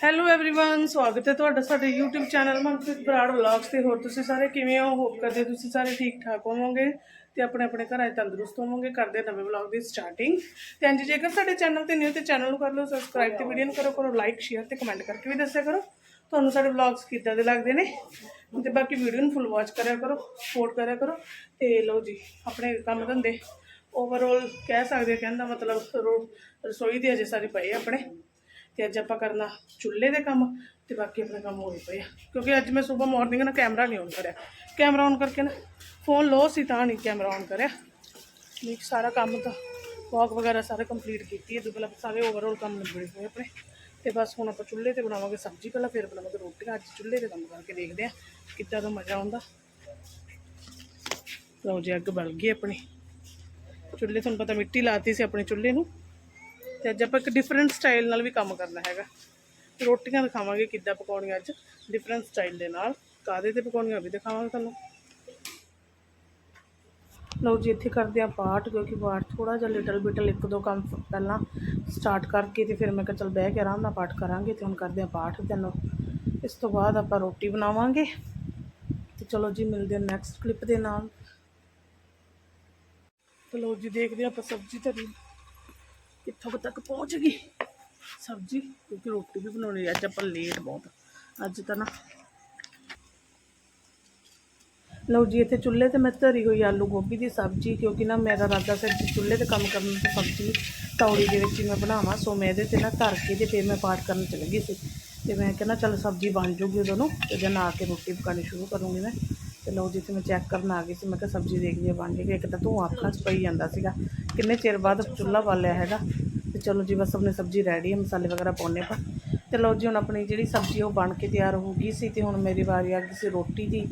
Hello everyone ਸਵਾਗਤ ਹੈ ਤੁਹਾਡਾ ਸਾਡੇ YouTube channel Manpreet Brar vlogs ਤੇ ਹੋਰ ਤੁਸੀਂ ਸਾਰੇ ਕਿਵੇਂ ਹੋ ਹੋਪ ਕਰਦੇ ਤੁਸੀਂ ਸਾਰੇ ਠੀਕ ਠਾਕ ਹੋਵੋਗੇ ਤੇ ਆਪਣੇ ਆਪਣੇ ਘਰਾਂ 'ਚ ਤੰਦਰੁਸਤ ਹੋਵੋਗੇ ਕਰਦੇ ਹਾਂ ਨਵੇਂ ਵਲੌਗ ਦੀ ਸਟਾਰਟਿੰਗ ਤੇ ਹਾਂਜੀ ਜੇਕਰ ਸਾਡੇ ਚੈਨਲ ਤੇ ਨਿਊ ਤੇ ਚੈਨਲ ਨੂੰ ਕਰ ਲਓ ਸਬਸਕ੍ਰਾਈਬ ਤੇ ਵੀਡੀਓ ਨੂੰ ਕਰੋ ਕਰੋ ਲਾਈਕ ਸ਼ੇਅਰ ਤੇ ਕਮੈਂਟ ਕਰਕੇ ਵੀ ਦੱਸਿਆ ਕਰੋ ਤੁਹਾਨੂੰ ਸਾਡੇ ਵਲੌਗਸ ਕਿੱਦਾਂ ਦੇ ਲੱਗਦੇ ਨੇ ਤੇ ਬਾਕੀ ਵੀਡੀਓ ਨੂੰ ਫੁੱਲ ਵਾਚ ਕਰਿਆ ਕਰੋ ਸਪੋਰਟ ਕਰਿਆ ਕਰੋ ਤੇ ਲਓ ਜੀ ਆਪਣੇ ਕੰਮ ਧੰਦੇ ਓਵਰਆਲ ਕਹਿ ਸਕਦੇ ਹਾਂ, ਕਹਿਣ ਦਾ ਮਤਲਬ ਰੋ- ਰਸੋਈ ਦੇ ਅਜੇ ਸਾਰੇ ਪਏ ਆ ਆਪਣੇ ਤੇ ਅੱਜ ਆਪਾਂ ਕਰਨਾ ਚੁੱਲ੍ਹੇ ਦੇ ਕੰਮ ਤੇ ਬਾਕੀ ਆਪਣੇ ਕੰਮ ਹੋਏ ਪਏ ਆ ਕਿਉਂਕਿ ਅੱਜ ਮੈਂ ਸਵੇਰ ਮਾਰਨਿੰਗ ਨਾ ਕੈਮਰਾ ਨਹੀਂ ਔਨ ਕਰਿਆ। ਕੈਮਰਾ ਔਨ ਕਰਕੇ ਨਾ ਫੋਨ ਲੋ ਸੀ ਤਾਂ ਨਹੀਂ ਕੈਮਰਾ ਔਨ ਕਰਿਆ। ਨਹੀਂ ਸਾਰਾ ਕੰਮ ਤਾਂ ਵਾਕ ਵਗੈਰਾ ਸਾਰਾ ਕੰਪਲੀਟ ਕੀਤੀ ਹੈ। ਦੁਬਲਾ ਸਾਰੇ ਓਵਰਆਲ ਕੰਮ ਨਿਬੜੇ ਹੋਏ ਆਪਣੇ। ਤੇ ਬਸ ਹੁਣ ਆਪਾਂ ਚੁੱਲ੍ਹੇ ਤੇ ਬਣਾਵਾਂਗੇ ਸਬਜ਼ੀ। ਪਹਿਲਾਂ ਫਿਰ ਬਣਾਵਾਂਗੇ ਰੋਟੀਆਂ। ਅੱਜ ਚੁੱਲ੍ਹੇ ਤੇ ਕੰਮ ਕਰਕੇ ਦੇਖਦੇ ਆ ਕਿੱਦਾਂ ਦਾ ਮਜ਼ਾ ਆਉਂਦਾ। ਲਓ ਜੀ, ਅੱਗ ਬਲ ਗਈ ਆਪਣੀ। ਚੁੱਲ੍ਹੇ, ਤੁਹਾਨੂੰ ਪਤਾ ਮਿੱਟੀ ਲਾਤੀ ਸੀ ਆਪਣੇ ਚੁੱਲ੍ਹੇ ਨੂੰ। ਤੇ ਅੱਜ ਆਪਾਂ ਇੱਕ ਡਿਫਰੈਂਟ ਸਟਾਈਲ ਨਾਲ ਵੀ ਕੰਮ ਕਰਨਾ ਹੈਗਾ। ਰੋਟੀਆਂ ਦਿਖਾਵਾਂਗੇ ਕਿੱਦਾਂ ਪਕਾਉਣੀਆਂ ਅੱਜ ਡਿਫਰੈਂਟ ਸਟਾਈਲ ਦੇ ਨਾਲ। ਕਾਦੇ ਤੇ ਪਕਾਉਣੀਆਂ ਵੀ ਦਿਖਾਵਾਂਗੇ ਤੁਹਾਨੂੰ। ਲਓ ਜੀ, ਇੱਥੇ ਕਰਦੇ ਆ ਪਾਠ, ਕਿਉਂਕਿ ਪਾਠ ਥੋੜਾ ਜਿਹਾ ਲਿਟਲ ਬਿਟਲ ਇੱਕ ਦੋ ਕੰਮ ਪਹਿਲਾਂ ਸਟਾਰਟ ਕਰਕੇ ਤੇ ਫਿਰ ਮੈਂ ਕਿਹਾ ਚਲ ਬਹਿ ਕੇ ਆਰਾਮ ਨਾਲ ਪਾਠ ਕਰਾਂਗੇ ਤੇ ਹੁਣ ਕਰਦੇ ਆ ਪਾਠ ਤੁਹਾਨੂੰ ਇਸ ਤੋਂ ਬਾਅਦ ਆਪਾਂ ਰੋਟੀ ਬਣਾਵਾਂਗੇ। ਤੇ ਚਲੋ ਜੀ, ਮਿਲਦੇ ਹਾਂ ਨੈਕਸਟ ਕਲਿੱਪ ਦੇ ਨਾਲ। ਤੇ ਲਓ ਜੀ, ਦੇਖਦੇ ਹਾਂ ਆਪਾਂ ਸਬਜ਼ੀ ਧਰੀ। ਕਿੱਥੋਂ ਤੱਕ ਪਹੁੰਚ ਗਈ? ਸਬਜ਼ੀ, ਕਿਉਂਕਿ ਰੋਟੀ ਵੀ ਬਣਾਉਣੀ ਅੱਜ ਆਪਾਂ ਲੇਟ ਬਹੁਤ ਅੱਜ ਤਾਂ ਨਾ ਲਓ ਜੀ, ਇੱਥੇ ਚੁੱਲ੍ਹੇ ਤੇ ਮੈਂ ਧਰੀ ਹੋਈ ਆਲੂ ਗੋਭੀ ਦੀ ਸਬਜ਼ੀ, ਕਿਉਂਕਿ ਨਾ ਮੇਰਾ ਰਾਦਾ ਫਿਰ ਚੁੱਲ੍ਹੇ ਤੇ ਕੰਮ ਕਰਨ ਤੋਂ ਸਬਜ਼ੀ ਤੌੜੀ ਦੇ ਵਿੱਚ ਹੀ ਮੈਂ ਬਣਾਵਾਂ, ਸੋ ਮੈਂ ਇਹਦੇ ਤੇ ਨਾ ਧਰ ਕੇ ਤੇ ਫਿਰ ਮੈਂ ਪਾਠ ਕਰਨ ਚਲੀ ਗਈ ਸੀ। ਤੇ ਮੈਂ ਕਹਿੰਦਾ ਚੱਲ ਸਬਜ਼ੀ ਬਣ ਜੂਗੀ ਉਦੋਂ ਨੂੰ, ਤੇ ਜਦ ਆ ਕੇ ਰੋਟੀ ਪਕਾਉਣੀ ਸ਼ੁਰੂ ਕਰੂੰਗੀ ਮੈਂ। ਤੇ ਲਓ ਜਿੱਥੇ ਮੈਂ ਚੈੱਕ ਕਰਨ ਆ ਗਈ ਸੀ, ਮੈਂ ਕਿਹਾ ਸਬਜ਼ੀ ਦੇਖਦੀ ਆ ਬਣ ਗਈ ਇੱਕ ਤਾਂ ਧੂੰ ਅੱਖਾਂ 'ਚ ਪਈ ਜਾਂਦਾ ਸੀਗਾ। ਕਿੰਨੇ ਚਿਰ ਬਾਅਦ ਚੁੱਲ੍ਹਾ ਬਾਲਿਆ ਹੈਗਾ? ਤੇ ਚਲੋ ਜੀ, ਬਸ ਆਪਣੀ ਸਬਜ਼ੀ ਰੈਡੀ ਹੈ ਮਸਾਲੇ ਵਗੈਰਾ ਪਾਉਣੇ ਪਾ ਤੇ ਲਓ ਜੀ, ਹੁਣ ਆਪਣੀ ਜਿਹੜੀ ਸਬਜ਼ੀ ਉਹ ਬਣ ਕੇ ਤਿਆਰ ਹੋ ਗਈ ਸੀ ਤੇ ਹੁਣ ਮੇਰੀ ਵਾਰੀ ਆ ਗਈ ਸੀ ਰੋਟੀ ਦੀ।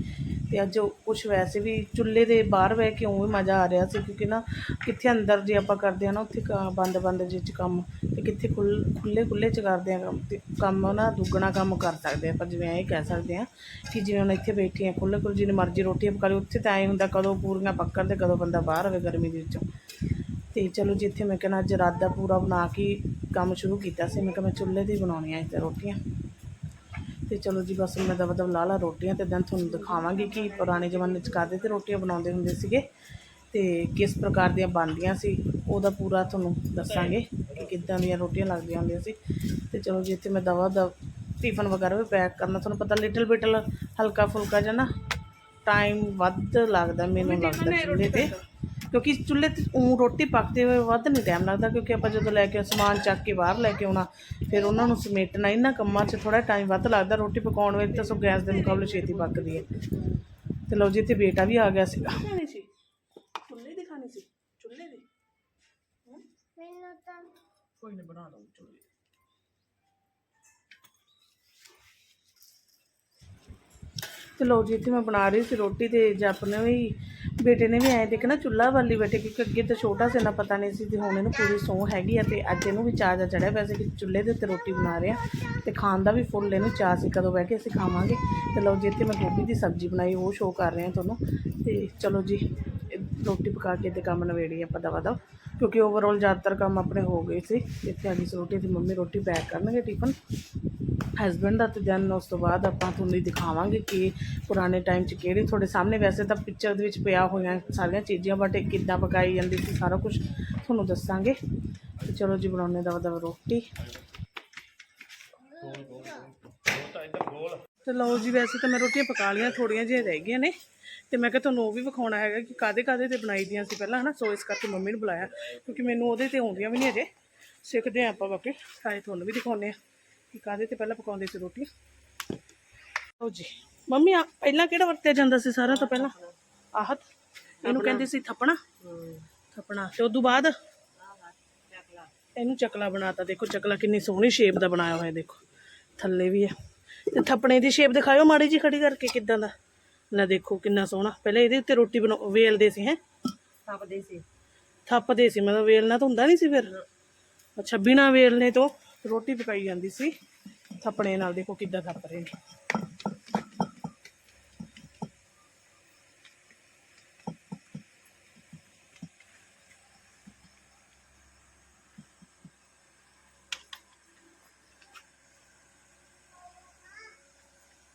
ਅਤੇ ਅੱਜ ਕੁਛ ਵੈਸੇ ਵੀ ਚੁੱਲ੍ਹੇ ਦੇ ਬਾਹਰ ਬਹਿ ਕੇ ਉਵੇਂ ਮਜ਼ਾ ਆ ਰਿਹਾ ਸੀ, ਕਿਉਂਕਿ ਨਾ ਕਿੱਥੇ ਅੰਦਰ ਜੇ ਆਪਾਂ ਕਰਦੇ ਹਾਂ ਨਾ, ਉੱਥੇ ਬੰਦ ਬੰਦ ਜਿਹੇ 'ਚ ਕੰਮ ਅਤੇ ਕਿੱਥੇ ਖੁੱਲ ਖੁੱਲ੍ਹੇ ਖੁੱਲ੍ਹੇ 'ਚ ਕਰਦੇ ਹਾਂ ਕੰਮ ਅਤੇ ਕੰਮ ਨਾ ਦੁੱਗਣਾ ਕੰਮ ਕਰ ਸਕਦੇ ਆ ਆਪਾਂ ਜਿਵੇਂ ਇਹ ਕਹਿ ਸਕਦੇ ਹਾਂ ਕਿ ਜਿਵੇਂ ਹੁਣ ਇੱਥੇ ਬੈਠੇ ਹਾਂ, ਖੁੱਲ੍ਹੇ ਖੁੱਲ੍ਹੇ ਜਿੰਨੇ ਮਰਜ਼ੀ ਰੋਟੀ ਪਕਾ ਲਈ ਉੱਥੇ ਤਾਂ ਐਂ ਹੁੰਦਾ ਕਦੋਂ ਪੂਰੀਆਂ ਪੱਕਣ ਤੇ ਕਦੋਂ ਬੰਦਾ ਬਾਹਰ ਹੋਵੇ ਗਰਮੀ ਦੇ ਵਿੱਚੋਂ। ਅਤੇ ਚਲੋ ਜਿੱਥੇ ਮੈਂ ਕਹਿੰਦਾ ਅੱਜ ਰਾਤ ਦਾ ਪੂਰਾ ਬਣਾ ਕੇ ਕੰਮ ਸ਼ੁਰੂ ਕੀਤਾ ਸੀ, ਮੈਂ ਕਿਹਾ ਮੈਂ ਚੁੱਲ੍ਹੇ ਤੇ ਬਣਾਉਣੀਆਂ ਇੱਥੇ ਰੋਟੀਆਂ। ਤੇ ਚਲੋ ਜੀ ਬਸ ਮੈਂ ਦਵਾ ਦਵਾ ਲਾ ਲਾ ਰੋਟੀਆਂ ਤੇ ਦਿਨ ਤੁਹਾਨੂੰ ਦਿਖਾਵਾਂਗੀ ਕਿ ਪੁਰਾਣੇ ਜ਼ਮਾਨੇ 'ਚ ਕਾਹਦੇ ਤੇ ਰੋਟੀਆਂ ਬਣਾਉਂਦੇ ਹੁੰਦੇ ਸੀਗੇ ਤੇ ਕਿਸ ਪ੍ਰਕਾਰ ਦੀਆਂ ਬਣਦੀਆਂ ਸੀ, ਉਹਦਾ ਪੂਰਾ ਤੁਹਾਨੂੰ ਦੱਸਾਂਗੇ ਕਿ ਕਿੱਦਾਂ ਦੀਆਂ ਰੋਟੀਆਂ ਲੱਗਦੀਆਂ ਹੁੰਦੀਆਂ ਸੀ। ਤੇ ਚਲੋ ਜੀ ਇੱਥੇ ਮੈਂ ਦਵਾ ਦਵ ਟਿਫਨ ਵਗੈਰਾ ਵੀ ਪੈਕ ਕਰਨਾ, ਤੁਹਾਨੂੰ ਪਤਾ ਲਿਟਲ ਬਿਟਲ ਹਲਕਾ ਫੁਲਕਾ ਜਿਹਾ ਨਾ ਟਾਈਮ ਵੱਧ ਲੱਗਦਾ ਮੈਨੂੰ ਲੱਗਦਾ ਚੁੱਲ੍ਹੇ ਤੇ। ਕਿਉਂਕਿ ਚੁੱਲ੍ਹੇ ਤੇ ਊਂ ਰੋਟੀ ਪੱਕਦੇ ਹੋਏ ਵੱਧ ਨਹੀਂ ਟਾਈਮ ਲੱਗਦਾ ਕਿਉਂਕਿ ਆਪਾਂ ਜਦੋਂ ਲੈ ਕੇ ਸਮਾਨ ਚੱਕ ਕੇ ਬਾਹਰ ਲੈ ਕੇ ਆਉਣਾ ਫਿਰ ਉਹਨਾਂ ਨੂੰ ਸਮੇਟਣਾ ਇਹਨਾਂ ਕੰਮਾਂ 'ਚ ਥੋੜਾ ਟਾਈਮ ਵੱਧ ਲੱਗਦਾ ਰੋਟੀ ਪਕਾਉਣ ਵੇਲੇ ਤਾਂ ਸੋ ਗੈਸ ਦੇ ਮੁਕਾਬਲੇ ਛੇਤੀ ਪੱਕਦੀ ਹੈ। ਤੇ ਲਓ ਜੀ ਤੇ ਬੇਟਾ ਵੀ ਆ ਗਿਆ ਸੀਗਾ ਖਾਣੀ ਸੀ। ਚੁੱਲ੍ਹੇ ਦੀ ਖਾਣੀ ਸੀ। ਚੁੱਲ੍ਹੇ ਦੀ। ਮੈਨੂੰ ਤਾਂ ਕੋਈ ਨਹੀਂ ਬਣਾ ਦਊਂ ਤੇ ਲਓ ਜੀ, ਇੱਥੇ ਮੈਂ ਬਣਾ ਰਹੀ ਸੀ ਰੋਟੀ ਤੇ ਜਪ ਨੇ ਵੀ, ਬੇਟੇ ਨੇ ਵੀ ਐਂ ਦੇਖਣਾ ਚੁੱਲ੍ਹਾ ਵਾਲੀ ਬੈਠੇ, ਕਿਉਂਕਿ ਅੱਗੇ ਤਾਂ ਛੋਟਾ ਸੀ ਨਾ ਪਤਾ ਨਹੀਂ ਸੀ ਤੇ ਹੁਣ ਇਹਨੂੰ ਪੂਰੀ ਸੌਂ ਹੈਗੀ ਆ ਤੇ ਅੱਜ ਇਹਨੂੰ ਵੀ ਚਾਅ ਜਾ ਚੜਿਆ ਵੈਸੇ ਕਿ ਚੁੱਲ੍ਹੇ ਦੇ ਉੱਤੇ ਰੋਟੀ ਬਣਾ ਰਹੇ ਆ ਤੇ ਖਾਣ ਦਾ ਵੀ ਫੁੱਲ ਇਹਨੂੰ ਚਾਅ ਸੀ ਕਦੋਂ ਬਹਿ ਕੇ ਅਸੀਂ ਖਾਵਾਂਗੇ। ਤੇ ਲਓ ਜੀ, ਇੱਥੇ ਮੈਂ ਗੋਭੀ ਦੀ ਸਬਜ਼ੀ ਬਣਾਈ, ਉਹ ਸ਼ੋਅ ਕਰ ਰਹੇ ਹਾਂ ਤੁਹਾਨੂੰ। ਤੇ ਚਲੋ ਜੀ ਰੋਟੀ ਪਕਾ ਕੇ ਤੇ ਕੰਮ ਨਵੇੜੀ ਆਪਾਂ ਦਵਾ ਦਵ। ਕਿਉਂਕਿ ਓਵਰਆਲ ਜ਼ਿਆਦਾਤਰ ਕੰਮ ਆਪਣੇ ਹੋ ਗਏ ਸੀ। ਇੱਥੇ ਆ ਗਈ ਸੀ ਰੋਟੀ ਤੇ ਮੰਮੀ ਰੋਟੀ ਪੈਕ ਕਰਨਗੇ ਟਿਫਨ ਹਸਬੈਂਡ ਦਾ ਤੇ ਦੈਨ ਉਸ ਤੋਂ ਬਾਅਦ ਆਪਾਂ ਤੁਹਾਨੂੰ ਦਿਖਾਵਾਂਗੇ ਕਿ ਪੁਰਾਣੇ ਟਾਈਮ 'ਚ ਕਿਹੜੇ ਤੁਹਾਡੇ ਸਾਹਮਣੇ ਵੈਸੇ ਤਾਂ ਪਿਕਚਰ ਦੇ ਵਿੱਚ ਪਿਆ ਹੋਈਆਂ ਸਾਰੀਆਂ ਚੀਜ਼ਾਂ ਬਟ ਇਹ ਕਿੱਦਾਂ ਪਕਾਈ ਜਾਂਦੀ ਸੀ ਸਾਰਾ ਕੁਝ ਤੁਹਾਨੂੰ ਦੱਸਾਂਗੇ। ਤੇ ਚਲੋ ਜੀ ਬਣਾਉਣੇ ਦਾ ਦਵਾ ਰੋਟੀ। ਤੇ ਲਓ ਜੀ, ਵੈਸੇ ਤਾਂ ਮੈਂ ਰੋਟੀਆਂ ਪਕਾ ਲਈਆਂ ਥੋੜੀਆਂ ਜਿਹੀਆਂ ਰਹਿ ਗਈਆਂ ਨੇ। ਤੇ ਮੈਂ ਕਿਹਾ ਤੁਹਾਨੂੰ ਉਹ ਵੀ ਵਿਖਾਉਣਾ ਹੈਗਾ ਕਿ ਕਾਦੇ ਕਾਦੇ ਤੇ ਬਣਾਈ ਦੀਆਂ ਸੀ ਪਹਿਲਾਂ, ਹਨਾ? ਸੋ ਇਸ ਕਰਕੇ ਮੰਮੀ ਨੂੰ ਬੁਲਾਇਆ, ਕਿਉਂਕਿ ਮੈਨੂੰ ਉਹਦੇ ਤੇ ਆਉਂਦੀਆਂ ਵੀ ਨਹੀਂ ਅਜੇ ਸਿੱਖਦੇ ਆ ਆਪਾਂ ਬਾਕੀ ਸਾਰੇ ਤੁਹਾਨੂੰ ਵੀ ਦਿਖਾਉਣੇ ਆ ਕਿ ਕਾਦੇ ਤੇ ਪਹਿਲਾਂ ਪਕਾਉਂਦੇ ਸੀ ਰੋਟੀ। ਲਓ ਜੀ, ਮੰਮੀ, ਆ ਪਹਿਲਾਂ ਕਿਹੜਾ ਵਰਤਿਆ ਜਾਂਦਾ ਸੀ ਸਾਰਿਆਂ ਤੋਂ ਪਹਿਲਾਂ? ਆਹਤ, ਇਹਨੂੰ ਕਹਿੰਦੇ ਸੀ ਥੱਪਣਾ। ਥੱਪਣਾ, ਤੇ ਉਦੋਂ ਬਾਅਦ ਇਹਨੂੰ ਚਕਲਾ ਬਣਾਤਾ। ਦੇਖੋ, ਚਕਲਾ ਕਿੰਨੀ ਸੋਹਣੀ ਸ਼ੇਪ ਦਾ ਬਣਾਇਆ ਹੋਇਆ, ਦੇਖੋ। ਥੱਲੇ ਵੀ ਹੈ। ਤੇ ਥੱਪਣੇ ਦੀ ਸ਼ੇਪ ਦਿਖਾਇਓ ਮਾੜੀ ਜੀ ਖੜੀ ਕਰਕੇ ਕਿੱਦਾਂ ਦਾ। ਲੈ ਦੇਖੋ ਕਿੰਨਾ ਸੋਹਣਾ। ਪਹਿਲਾਂ ਇਹਦੇ ਉੱਤੇ ਰੋਟੀ ਬਣਾ ਵੇਲਦੇ ਸੀ ਹੈ। ਥੱਪਦੇ ਸੀ। ਥੱਪਦੇ ਸੀ ਮਤਲਬ ਵੇਲਣਾ ਤਾਂ ਹੁੰਦਾ ਨਹੀਂ ਸੀ ਫਿਰ। ਅੱਛਾ ਬਿਨਾ ਵੇਲਨੇ ਤੋਂ ਰੋਟੀ ਪਕਾਈ ਜਾਂਦੀ ਸੀ। ਥੱਪਣੇ ਨਾਲ ਦੇਖੋ ਕਿੱਦਾਂ ਥੱਪ ਰਹੇ ਨੇ।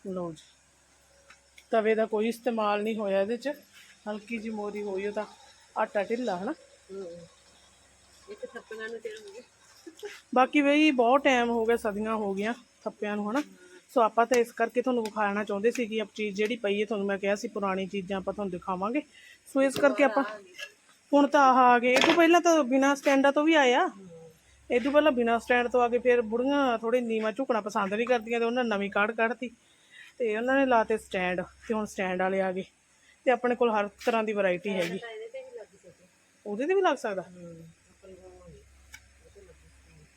ਲਓ ਜੀ। ਤਵੇ ਦਾ ਕੋਈ ਇਸਤੇਮਾਲ ਨਹੀਂ ਹੋਇਆ ਇਹਦੇ ਚ। ਹਲਕੀ ਜੀ ਮੋਰੀ ਹੋਈ ਉਹ ਤਾਂ ਆਟਾ ਢਿੱਲਾ ਹਨਾ? ਇੱਕ ਥੱਪੀਆਂ ਨੂੰ ਤੇਲ ਹੋ ਗਏ ਬਾਕੀ ਬਈ ਬਹੁਤ ਟਾਈਮ ਹੋ ਗਿਆ ਸਦੀਆਂ ਹੋ ਗਈਆਂ ਥੱਪਿਆਂ ਨੂੰ ਹਨਾ? ਸੋ ਆਪਾਂ ਤਾਂ ਇਸ ਕਰਕੇ ਤੁਹਾਨੂੰ ਵਿਖਾਉਣਾ ਚਾਹੁੰਦੇ ਸੀ ਕਿ ਆਪ ਚੀਜ਼ ਜਿਹੜੀ ਪਈ ਹੈ ਤੁਹਾਨੂੰ ਮੈਂ ਕਿਹਾ ਸੀ ਪੁਰਾਣੀ ਚੀਜ਼ਾਂ ਆਪਾਂ ਤੁਹਾਨੂੰ ਦਿਖਾਵਾਂਗੇ। ਸੋ ਇਸ ਕਰਕੇ ਆਪਾਂ ਹੁਣ ਤਾਂ ਆਹ ਆ ਗਏ। ਇਹ ਤੋਂ ਪਹਿਲਾਂ ਤਾਂ ਬਿਨਾ ਸਟੈਂਡਾਂ ਤੋਂ ਵੀ ਆਇਆ। ਇਹ ਤੋਂ ਪਹਿਲਾਂ ਬਿਨਾ ਸਟੈਂਡ ਤੋਂ ਆ ਕੇ ਫਿਰ ਬੁੜੀਆਂ ਥੋੜੀ ਨੀਵਾਂ ਝੁਕਣਾ ਪਸੰਦ ਨਹੀਂ ਕਰਦੀਆਂ ਤੇ ਉਹਨਾਂ ਨਵੀਂ ਕਾਢ ਕੱਢਤੀ। ਤੇ ਉਹਨਾਂ ਨੇ ਲਾਤੇ ਸਟੈਂਡ ਤੇ ਹੁਣ ਸਟੈਂਡ ਵਾਲੇ ਆ ਗਏ। ਤੇ ਆਪਣੇ ਕੋਲ ਹਰ ਤਰ੍ਹਾਂ ਦੀ ਵੈਰਾਈਟੀ ਹੈਗੀ। ਉਹਦੇ ਤੇ ਵੀ ਲੱਗ ਸਕਦਾ।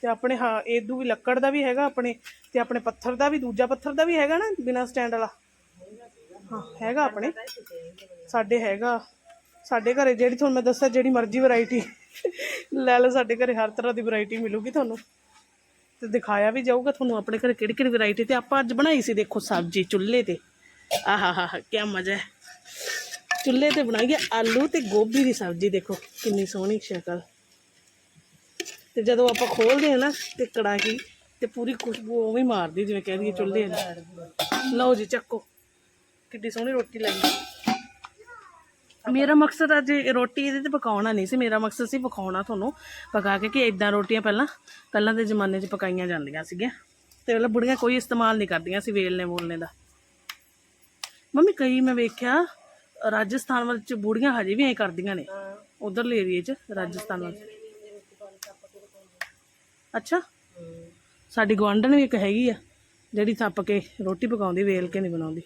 ਤੇ ਆਪਣੇ ਹਾਂ ਏਦੂ ਵੀ ਲੱਕੜ ਦਾ ਵੀ ਹੈਗਾ ਆਪਣੇ ਤੇ ਆਪਣੇ ਪੱਥਰ ਦਾ ਵੀ ਦੂਜਾ ਪੱਥਰ ਦਾ ਵੀ ਹੈਗਾ ਨਾ ਬਿਨਾ ਸਟੈਂਡ ਵਾਲਾ? ਹਾਂ ਹੈਗਾ ਆਪਣੇ। ਸਾਡੇ ਹੈਗਾ। ਸਾਡੇ ਘਰੇ ਜਿਹੜੀ ਤੁਹਾਨੂੰ ਮੈਂ ਦੱਸਿਆ ਜਿਹੜੀ ਮਰਜ਼ੀ ਵੈਰਾਈਟੀ ਲੈ ਲਓ ਸਾਡੇ ਘਰੇ ਹਰ ਤਰ੍ਹਾਂ ਦੀ ਵੈਰਾਈਟੀ ਮਿਲੂਗੀ ਤੁਹਾਨੂੰ। ਤੇ ਦਿਖਾਇਆ ਵੀ ਜਾਊਗਾ ਤੁਹਾਨੂੰ ਆਪਣੇ ਘਰੇ ਕਿਹੜੀ ਕਿਹੜੀ ਵੈਰਾਈਟੀ ਤੇ ਆਪਾਂ ਅੱਜ ਬਣਾਈ ਸੀ, ਦੇਖੋ ਸਬਜ਼ੀ, ਚੁੱਲ੍ਹੇ ਤੇ। ਆਹਾ ਕੀ ਮਜ਼ਾ ਹੈ। ਚੁੱਲ੍ਹੇ ਤੇ ਬਣਾਈ ਹੈ ਆਲੂ ਤੇ ਗੋਭੀ ਦੀ ਸਬਜ਼ੀ, ਦੇਖੋ ਕਿੰਨੀ ਸੋਹਣੀ ਸ਼ਕਲ। ਤੇ ਜਦੋਂ ਆਪਾਂ ਖੋਲਦੇ ਹਾਂ ਨਾ ਤੇ ਕੜਾਹੀ ਤੇ ਪੂਰੀ ਖੁਸ਼ਬੂ ਉਵੇਂ ਮਾਰਦੀ, ਜਿਵੇਂ ਕਹਿ ਦਈਏ ਚੁੱਲ੍ਹੇ ਦੀ ਲਓ ਜੀ, ਚੱਕੋ। ਕਿੱਡੀ ਸੋਹਣੀ ਰੋਟੀ ਲੱਗੀ। ਮੇਰਾ ਮਕਸਦ ਅੱਜ ਰੋਟੀ ਇਹਦੇ ਤੇ ਪਕਾਉਣਾ ਨਹੀਂ ਸੀ ਮੇਰਾ ਮਕਸਦ ਸੀ ਪਕਾਉਣਾ ਤੁਹਾਨੂੰ ਪਕਾ ਕੇ ਕਿ ਇਦਾਂ ਰੋਟੀਆਂ ਪਹਿਲਾਂ ਪਹਿਲਾਂ ਦੇ ਜ਼ਮਾਨੇ 'ਚ ਪਕਾਈਆਂ ਜਾਂਦੀਆਂ ਸੀਗੀਆਂ। ਤੇ ਮਤਲਬ ਬੁੜੀਆਂ ਕੋਈ ਇਸਤੇਮਾਲ ਨਹੀਂ ਕਰਦੀਆਂ ਸੀ ਵੇਲਨੇ ਬੋਲਨੇ ਦਾ। ਮੰਮੀ ਕਈ ਮੈਂ ਵੇਖਿਆ ਰਾਜਸਥਾਨ ਵਿੱਚ ਬੁੜੀਆਂ ਹਜੇ ਵੀ ਐਂ ਕਰਦੀਆਂ ਨੇ ਉਧਰਲੇ ਏਰੀਏ 'ਚ ਰਾਜਸਥਾਨ ਵਿੱਚ ਅੱਛਾ ਸਾਡੀ ਗੁਆਂਢਣ ਵੀ ਇੱਕ ਹੈਗੀ ਆ ਜਿਹੜੀ ਥੱਪ ਕੇ ਰੋਟੀ ਪਕਾਉਂਦੀ ਵੇਲ ਕੇ ਨਹੀਂ ਬਣਾਉਂਦੀ।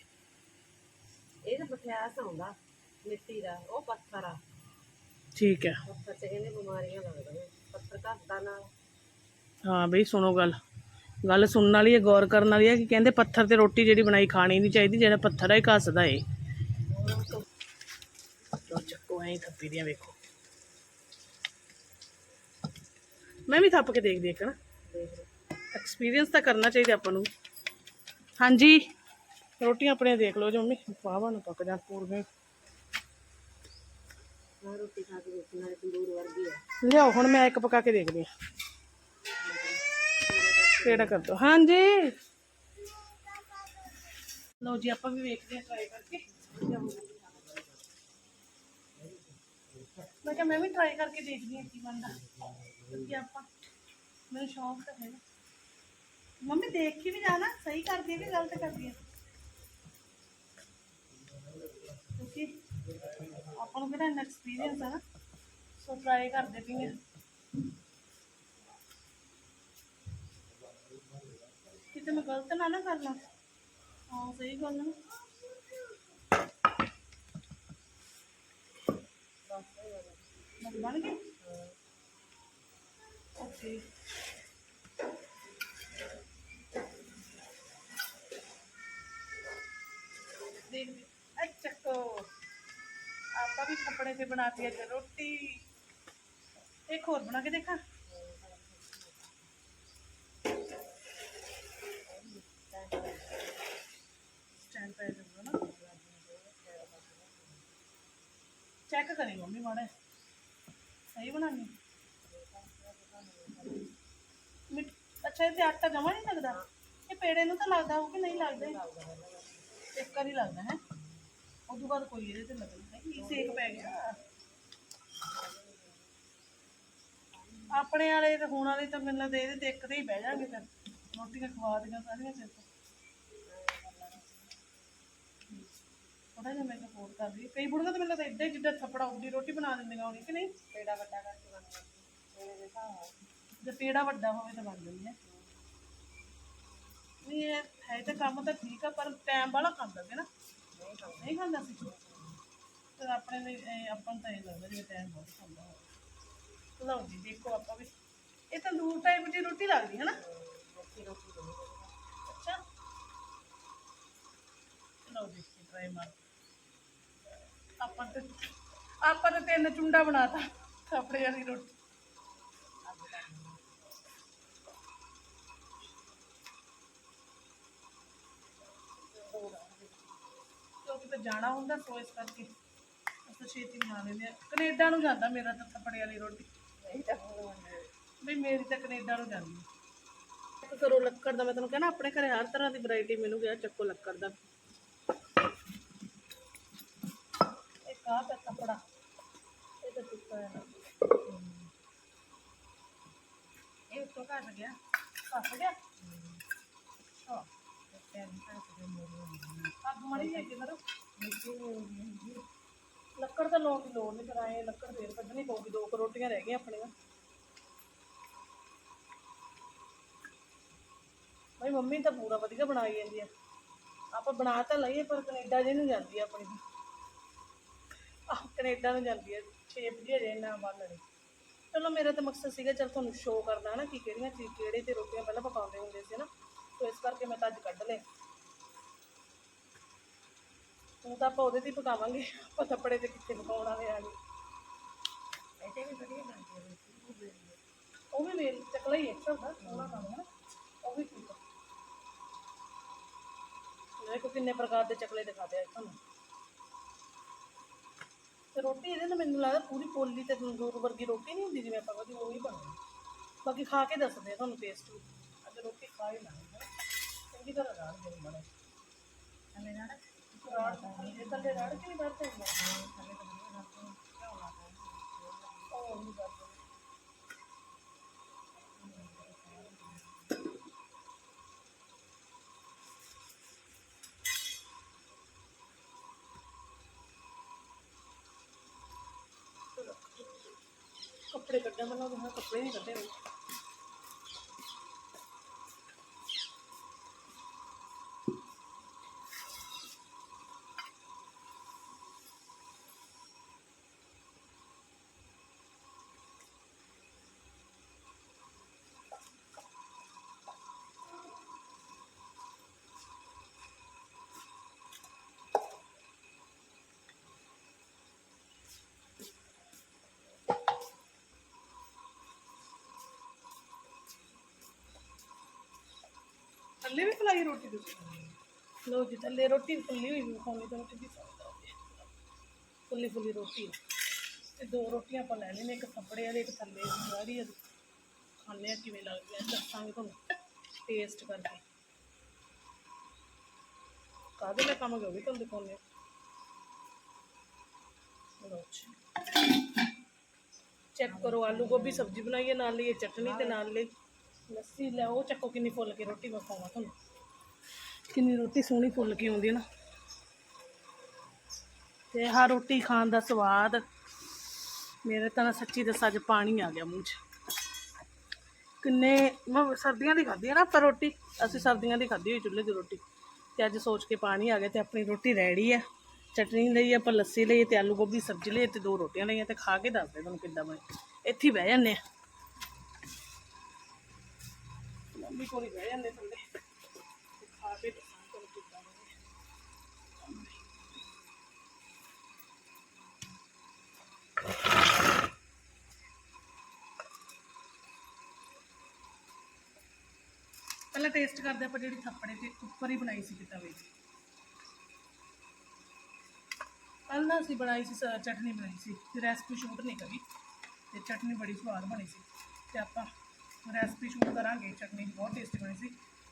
ਇਹ ਤਾਂ ਪਠਿਆਸ ਆਉਂਦਾ ਮਿੱਟੀ ਦਾ ਉਹ ਪੱਥਰ ਆ। ਠੀਕ ਹੈ। ਪੱਥਰ ਤੇ ਕਹਿੰਦੇ ਬਿਮਾਰੀਆਂ ਲੱਗਦੀਆਂ। ਪੱਥਰ ਘਸਦਾ ਨਾਲ। ਹਾਂ ਬਈ ਸੁਣੋ ਗੱਲ। ਗੱਲ ਸੁਣਨ ਵਾਲੀ ਹੈ ਗੌਰ ਕਰਨ ਵਾਲੀ ਹੈ ਕਿ ਕਹਿੰਦੇ ਪੱਥਰ ਤੇ ਰੋਟੀ ਜਿਹੜੀ ਬਣਾਈ ਖਾਣੀ ਨਹੀਂ ਚਾਹੀਦੀ ਜਿਹੜਾ ਪੱਥਰ ਹੈ ਘਸਦਾ ਏ। ਲੋ ਚੱਕੋ ਐਂ ਥੱਪੀ ਦੀਆਂ ਵੇਖੋ। ਮੈਂ ਵੀ ਥੱਪ ਕੇ ਦੇਖ ਦੇਖ ਨਾ। ਐਕਸਪੀਰੀਅੰਸ ਤਾਂ ਕਰਨਾ ਚਾਹੀਦਾ ਆਪਾਂ ਨੂੰ। ਹਾਂਜੀ। ਰੋਟੀਆਂ ਆਪਣੀਆਂ ਦੇਖ ਲਓ ਜੀ ਮੰਮੀ। ਵਾਹਵਾ ਨਾ ਪੱਕ ਜਾਣ ਪੂਰੀਆਂ। ਮੈਂ ਰੋਟੀ ਖਾ ਕੇ ਦੇਖੀ ਨਾਲੇ ਤੰਦੂਰ ਵਰਗੀ ਆ ਲਿਆਓ, ਹੁਣ ਮੈਂ ਇੱਕ ਪਕਾ ਕੇ ਦੇਖਦੀ ਹਾਂ। ਕਿਹੜਾ ਕਰ ਦੋ? ਹਾਂਜੀ। ਲਓ ਜੀ, ਆਪਾਂ ਵੀ ਵੇਖਦੇ ਹਾਂ ਟਰਾਈ ਕਰਕੇ। ਮੈਂ ਕਿਹਾ ਮੈਂ ਵੀ ਟਰਾਈ ਕਰਕੇ ਦੇਖਦੀ ਹਾਂ ਕੀ ਬਣਦਾ। ਕਿਉਂਕਿ ਆਪਾਂ। ਮੈਨੂੰ ਸ਼ੌਂਕ ਤਾਂ ਹੈ ਮੰਮੀ, ਦੇਖ ਕੇ ਵੀ ਜਾਣਾ। ਸਹੀ ਕਰਦੀ ਹੈ ਕਿ ਗਲਤ ਕਰਦੀ ਹੈ? ਕਿਉਂਕਿ ਆਪਾਂ ਨੂੰ ਕਿਹੜਾ ਇੰਨਾ ਐਕਸਪੀਰੀਅੰਸ ਹੈ ਨਾ? ਸੋ ਟਰਾਈ ਕਰਦੇ ਪਈ ਹਾਂ ਕਿਤੇ ਮੈਂ ਗਲਤ ਨਾ ਨਾ ਕਰ ਲਾਂ ਹਾਂ, ਸਹੀ ਗੱਲ ਨਾ ਬਣ ਗਏ ਓਕੇ ਦੇਖ। ਆਪਾਂ ਵੀ ਕੱਪੜੇ ਤੇ ਬਣਾਤੀ ਅੱਜ ਰੋਟੀ ਇੱਕ ਹੋਰ ਬਣਾ ਕੇ ਦੇਖਾਂ ਸਟੈਂਡ ਪੈ ਜਾਊਗਾ ਨਾ ਚੈੱਕ ਕਰੀ ਮੰਮੀ ਮਾੜਾ ਜਿਹਾ। ਸਹੀ ਬਣਾਣੀ ਮਿੱਠ ਅੱਛਾ ਇਹ ਤੇ ਆਟਾ ਜਮਾ ਨਹੀਂ ਲੱਗਦਾ ਇਹ ਪੇੜੇ ਨੂੰ ਤਾਂ ਲੱਗਦਾ ਉਹ ਕਿ ਨਹੀਂ ਲੱਗਦਾ ਇੱਕ ਵਾਰੀ ਲੱਗਦਾ ਹੈ ਉਸ ਤੋਂ ਬਾਅਦ ਕੋਈ ਇਹਦੇ ਤੇ ਲੱਗਦਾ ਹੈ ਇਹ ਸੇਕ ਪੈ ਗਿਆ। ਆਪਣੇ ਵਾਲੇ ਤੇ ਹੁਣ ਵਾਲੇ ਤਾਂ ਮੈਨੂੰ ਤੇ ਇੱਕ ਤੇ ਹੀ ਬਹਿ ਜਾਣਗੇ ਫਿਰ। ਰੋਟੀਆਂ ਖਵਾ ਦੀਆਂ ਸਾਰੀਆਂ ਸਿਰ ਤੋਂ। ਥੋੜਾ ਜਿਹਾ ਮੈਂ ਸਪੋਰਟ ਕਰ ਰਹੀ ਕਈ ਬੁੜੀਆਂ ਤਾਂ ਮੈਨੂੰ ਲੱਗਦਾ ਏਦਾਂ ਹੀ ਜਿੱਦਾਂ ਥੱਪੜਾ ਉੱਡੀ ਰੋਟੀ ਬਣਾ ਦਿੰਦੀਆਂ ਹੋਣੀ ਕਿ ਨਹੀਂ? ਪੇੜਾ ਵੱਡਾ ਕਰਕੇ ਬਣ ਜਾਂਦਾ। ਮੇਰੇ ਦੇ ਹਿਸਾਬ ਜੇ ਪੇੜਾ ਵੱਡਾ ਹੋਵੇ ਤਾਂ ਬਣ ਜਾਂਦੀ ਹੈ। ਨਹੀਂ ਇਹ ਹੈ ਤਾਂ ਕੰਮ ਤਾਂ ਠੀਕ ਆ ਪਰ ਟਾਈਮ ਵਾਲਾ ਖਾਂਦਾ ਸੀ ਨਾ? ਨਹੀਂ ਖਾਂਦਾ ਸੀ। ਤੇ ਆਪਣੇ ਲਈ, ਇਹ ਆਪਾਂ ਨੂੰ ਤਾਂ ਇਹ ਲੱਗਦਾ ਜਿਵੇਂ ਟਾਈਮ ਬਹੁਤ ਖਾਂਦਾ ਹੋਵੇ। ਲਓ ਜੀ, ਦੇਖੋ ਆਪਾਂ ਵੀ। ਇਹ ਤੰਦੂਰ ਟਾਈਪ ਦੀ ਰੋਟੀ ਲੱਗਦੀ ਹੈ ਨਾ ਮੱਕੀ ਰੋਟੀ ਬਣਦੀ ਅੱਛਾ। ਲਓ ਜੀ ਟਰਾਈ ਮਾਰ। ਆਪਾਂ ਤੇ ਆਪਾਂ ਤੇ ਤਿੰਨ ਚੁੰਡਾ ਬਣਾਤਾ ਕੱਪੜੇ ਵਾਲੀ ਰੋਟੀ। ਕਿਉਂਕਿ ਤੇ ਜਾਣਾ ਹੁੰਦਾ, ਸੋ ਇਸ ਕਰਕੇ। ਅਸੀਂ ਛੇਤੀ ਬਣਾ ਲੈਂਦੇ ਆ। ਕੈਨੇਡਾ ਨੂੰ ਜਾਂਦਾ ਮੇਰਾ ਤਾਂ ਕੱਪੜੇ ਵਾਲੀ ਰੋਟੀ। ਨਹੀਂ ਤਾਂ ਵੀ ਮੇਰੀ ਤਾਂ ਕੈਨੇਡਾ ਨੂੰ ਜਾਂਦੀ। ਹੈ ਕਰੋ ਲੱਕੜ ਦਾ ਮੈਂ ਤੁਹਾਨੂੰ ਕਹਿੰਦਾ ਆਪਣੇ ਘਰੇ ਹਰ ਤਰ੍ਹਾਂ ਦੀ ਵੈਰਾਈਟੀ ਮਿਲੂਗੀ ਆ ਚੱਕੋ ਲੱਕੜ ਦਾ। ਇੱਕ ਆਹ ਪਿਆ ਕੱਪੜਾ ਇਹ ਤਾਂ ਟੁੱਟਾ ਹੈ। ਇਹ ਉੱਤੋਂ ਘੱਟ ਗਿਆ। ਕੱਟ ਗਿਆ? ਹਾਂ। ਪੈਰ ਘੱਟ ਗਏ ਮੇਰੇ ਅੱਗ ਮੜੀ ਜੇ ਕਿ ਕਰੋ। ਨੀਚੇ ਹੋ। ਗਈ ਲੱਕੜ ਤਾਂ ਲਾਉਣ ਦੀ ਲੋੜ ਨਹੀਂ ਫਿਰ ਆਏ ਲੱਕੜ ਫੇਰ ਕੱਢਣੀ ਪਊਗੀ, ਦੋ ਕੁ ਰੋਟੀਆਂ ਰਹਿ ਗਈਆਂ ਆਪਣੀਆਂ। ਬਈ ਮੰਮੀ ਤਾਂ ਪੂਰਾ ਵਧੀਆ ਬਣਾਈ ਜਾਂਦੀ ਆ। ਆਪਾਂ ਬਣਾ ਤਾਂ ਲਈਏ, ਪਰ ਕੈਨੇਡਾ ਜੇ ਨੂੰ ਜਾਂਦੀ ਆ ਆਪਣੀ। ਆਹ, ਕੈਨੇਡਾ ਨੂੰ ਜਾਂਦੀ ਆ ਸ਼ੇਪ ਜਿਹੀ ਅਜੇ ਨਾ। ਬਣਨੀ ਚਲੋ, ਮੇਰਾ ਤਾਂ ਮਕਸਦ ਸੀਗਾ, ਚਲ ਤੁਹਾਨੂੰ ਸ਼ੋਅ ਕਰਦਾ ਨਾ ਕਿ ਕਿਹੜੀਆਂ ਚੀਜ਼, ਕਿਹੜੇ ਤੇ ਰੋਟੀਆਂ ਪਹਿਲਾਂ ਪਕਾਉਂਦੇ ਹੁੰਦੇ ਸੀ ਨਾ ਸੋ ਇਸ ਕਰਕੇ ਮੈਂ ਤਾਂ ਅੱਜ ਕੱਢ ਲਿਆ ਹੁਣ ਤਾਂ ਆਪਾਂ ਉਹਦੇ ਤੇ ਹੀ ਪਕਾਵਾਂਗੇ। ਆਪਾਂ ਕੱਪੜੇ ਤੇ ਕਿੱਥੇ ਪਕਾਉਣਾ ਵੇ ਆਣੀ ਐਸੇ ਵੀ ਵਧੀਆ ਬਣਦੀ ਹੈ ਰੋਟੀ ਉਹ ਵੀ ਮੇਲ ਚੱਕਲਾ ਹੀ ਇੱਕ ਹੁੰਦਾ ਸੋਹਣਾ ਕੰਮ ਹੈ ਨਾ। ਉਹ ਵੀ ਠੀਕ ਆ। ਦੇਖੋ ਕਿੰਨੇ ਪ੍ਰਕਾਰ ਦੇ ਚਕਲੇ ਦਿਖਾਦੇ ਆ ਤੁਹਾਨੂੰ। ਤੇ ਰੋਟੀ ਇਹਦੇ ਨਾਲ ਮੈਨੂੰ ਲੱਗਦਾ ਪੂਰੀ ਪੋਲੀ ਤੇ ਤੰਦੂਰ ਵਰਗੀ ਰੋਟੀ ਨਹੀਂ ਹੁੰਦੀ ਜਿਵੇਂ ਆਪਾਂ ਕਹਦੇ ਉਹ ਹੀ ਬਣਦੀ ਬਾਕੀ ਖਾ ਕੇ ਦੱਸਦੇ ਆ ਤੁਹਾਨੂੰ ਟੇਸਟ ਅੱਜ ਰੋਟੀ ਖਾ ਹੀ ਲਾਂਗੇ ਚੰਗੀ ਤਰ੍ਹਾਂ ਰਾੜ ਦੇ ਬਣੇ ਥੱਲੇ ਨਾ ਰਾੜ ਇਹ ਥੱਲੇ ਉਹ ਕੱਪੜੇ ਕੱਢਿਆ ਮੈਨੂੰ ਲੱਗਦਾ ਕੱਪੜੇ ਨਹੀਂ ਕੱਢੇ ਹੋਏ। ਥੱਲੇ ਵੀ ਫਲਾਈ ਰੋਟੀ ਤੁਸੀਂ ਲੋ ਜੀ ਥੱਲੇ ਰੋਟੀ ਫੁੱਲੀ ਹੋਈ ਵੀ ਖਾਣੀ ਤਾਂ ਰੋਟੀ ਦੀ ਫੁੱਲੀ ਫੁੱਲੀ ਰੋਟੀ ਹੈ। ਤੇ ਦੋ ਰੋਟੀਆਂ ਆਪਾਂ ਲੈ ਲੈਣੇ ਇੱਕ ਕੱਪੜੇ ਵਾਲੀ ਇੱਕ ਥੱਲੇ ਵਾਲੀ ਆ ਖਾਣੇ ਆ ਕਿਵੇਂ ਲੱਗਦੀ ਆ ਦੱਸਾਂਗੇ ਤੁਹਾਨੂੰ ਟੇਸਟ ਕਰਕੇ ਕਾਹਦੇ ਨਾਲ ਕੰਮ ਉਹ ਵੀ ਤੁਹਾਨੂੰ ਦਿਖਾਉਂਦੇ ਆ ਲਓ ਜੀ ਚੈੱਕ ਕਰੋ ਆਲੂ ਗੋਭੀ ਲੱਸੀ ਲੈ, ਉਹ ਚੱਕੋ ਕਿੰਨੀ ਫੁੱਲ ਕੇ ਰੋਟੀ ਮੈਂ ਖਾਵਾਂ ਤੁਹਾਨੂੰ। ਕਿੰਨੀ ਰੋਟੀ ਸੋਹਣੀ ਫੁੱਲ ਕੇ ਆਉਂਦੀ ਹੈ ਨਾ। ਤੇ ਆਹ ਰੋਟੀ ਖਾਣ ਦਾ ਸਵਾਦ, ਮੇਰੇ ਤਾਂ ਨਾ ਸੱਚੀ ਦੱਸਾਂ ਅੱਜ ਪਾਣੀ ਆ ਗਿਆ ਮੂੰਹ 'ਚ। ਕਿੰਨੇ, ਮੈਂ ਸਰਦੀਆਂ ਦੀ ਖਾਧੀ ਹੈ ਨਾ ਆਪਾਂ ਰੋਟੀ, ਅਸੀਂ ਸਰਦੀਆਂ ਦੀ ਖਾਧੀ ਹੋਈ ਚੁੱਲ੍ਹੇ ਦੀ ਰੋਟੀ। ਤੇ ਅੱਜ ਸੋਚ ਕੇ ਪਾਣੀ ਆ ਗਿਆ ਤੇ ਆਪਣੀ ਰੋਟੀ ਰੈਡੀ ਹੈ ਚਟਨੀ ਲਈ, ਆਪਾਂ ਲੱਸੀ ਲਈ ਤੇ ਆਲੂ ਗੋਭੀ ਸਬਜ਼ੀ ਲਈ ਤੇ ਦੋ ਰੋਟੀਆਂ ਲਈਆਂ ਤੇ ਖਾ ਕੇ ਦੱਸਦੇ ਤੁਹਾਨੂੰ ਕਿੱਦਾਂ ਬਣੀ। ਇੱਥੇ ਬਹਿ ਜਾਂਦੇ ਆ ਮੰਮੀ ਕੋਲ ਹੀ ਬਹਿ ਜਾਂਦੇ ਥੱਲੇ ਤੇ ਖਾ ਕੇ ਦੱਸਾਂ ਤੁਹਾਨੂੰ ਕਿੱਦਾਂ ਬਣੀ ਪਹਿਲਾਂ ਟੇਸਟ ਕਰਦੇ ਆਪਾਂ ਜਿਹੜੀ ਥੱਪੜੇ ਤੇ ਉੱਪਰ ਹੀ ਬਣਾਈ ਸੀ ਕਿਤਾ ਵਿੱਚ ਕੱਲ੍ਹ ਨਾ ਅਸੀਂ ਬਣਾਈ ਸੀ ਸ- ਚਟਨੀ ਬਣਾਈ ਸੀ। ਤੇ ਰੈਸਪੀ ਸ਼ੂਟ ਨਹੀਂ ਕਰੀ ਤੇ ਚਟਨੀ ਬੜੀ ਸਵਾਦ ਬਣੀ ਸੀ। ਤੇ ਆਪਾਂ ਰੈਸਪੀ ਸ਼ੂਟ ਕਰਾਂਗੇ, ਚਟਨੀ ਦੀ ਬਹੁਤ ਟੇਸਟੀ ਬਣੀ ਸੀ।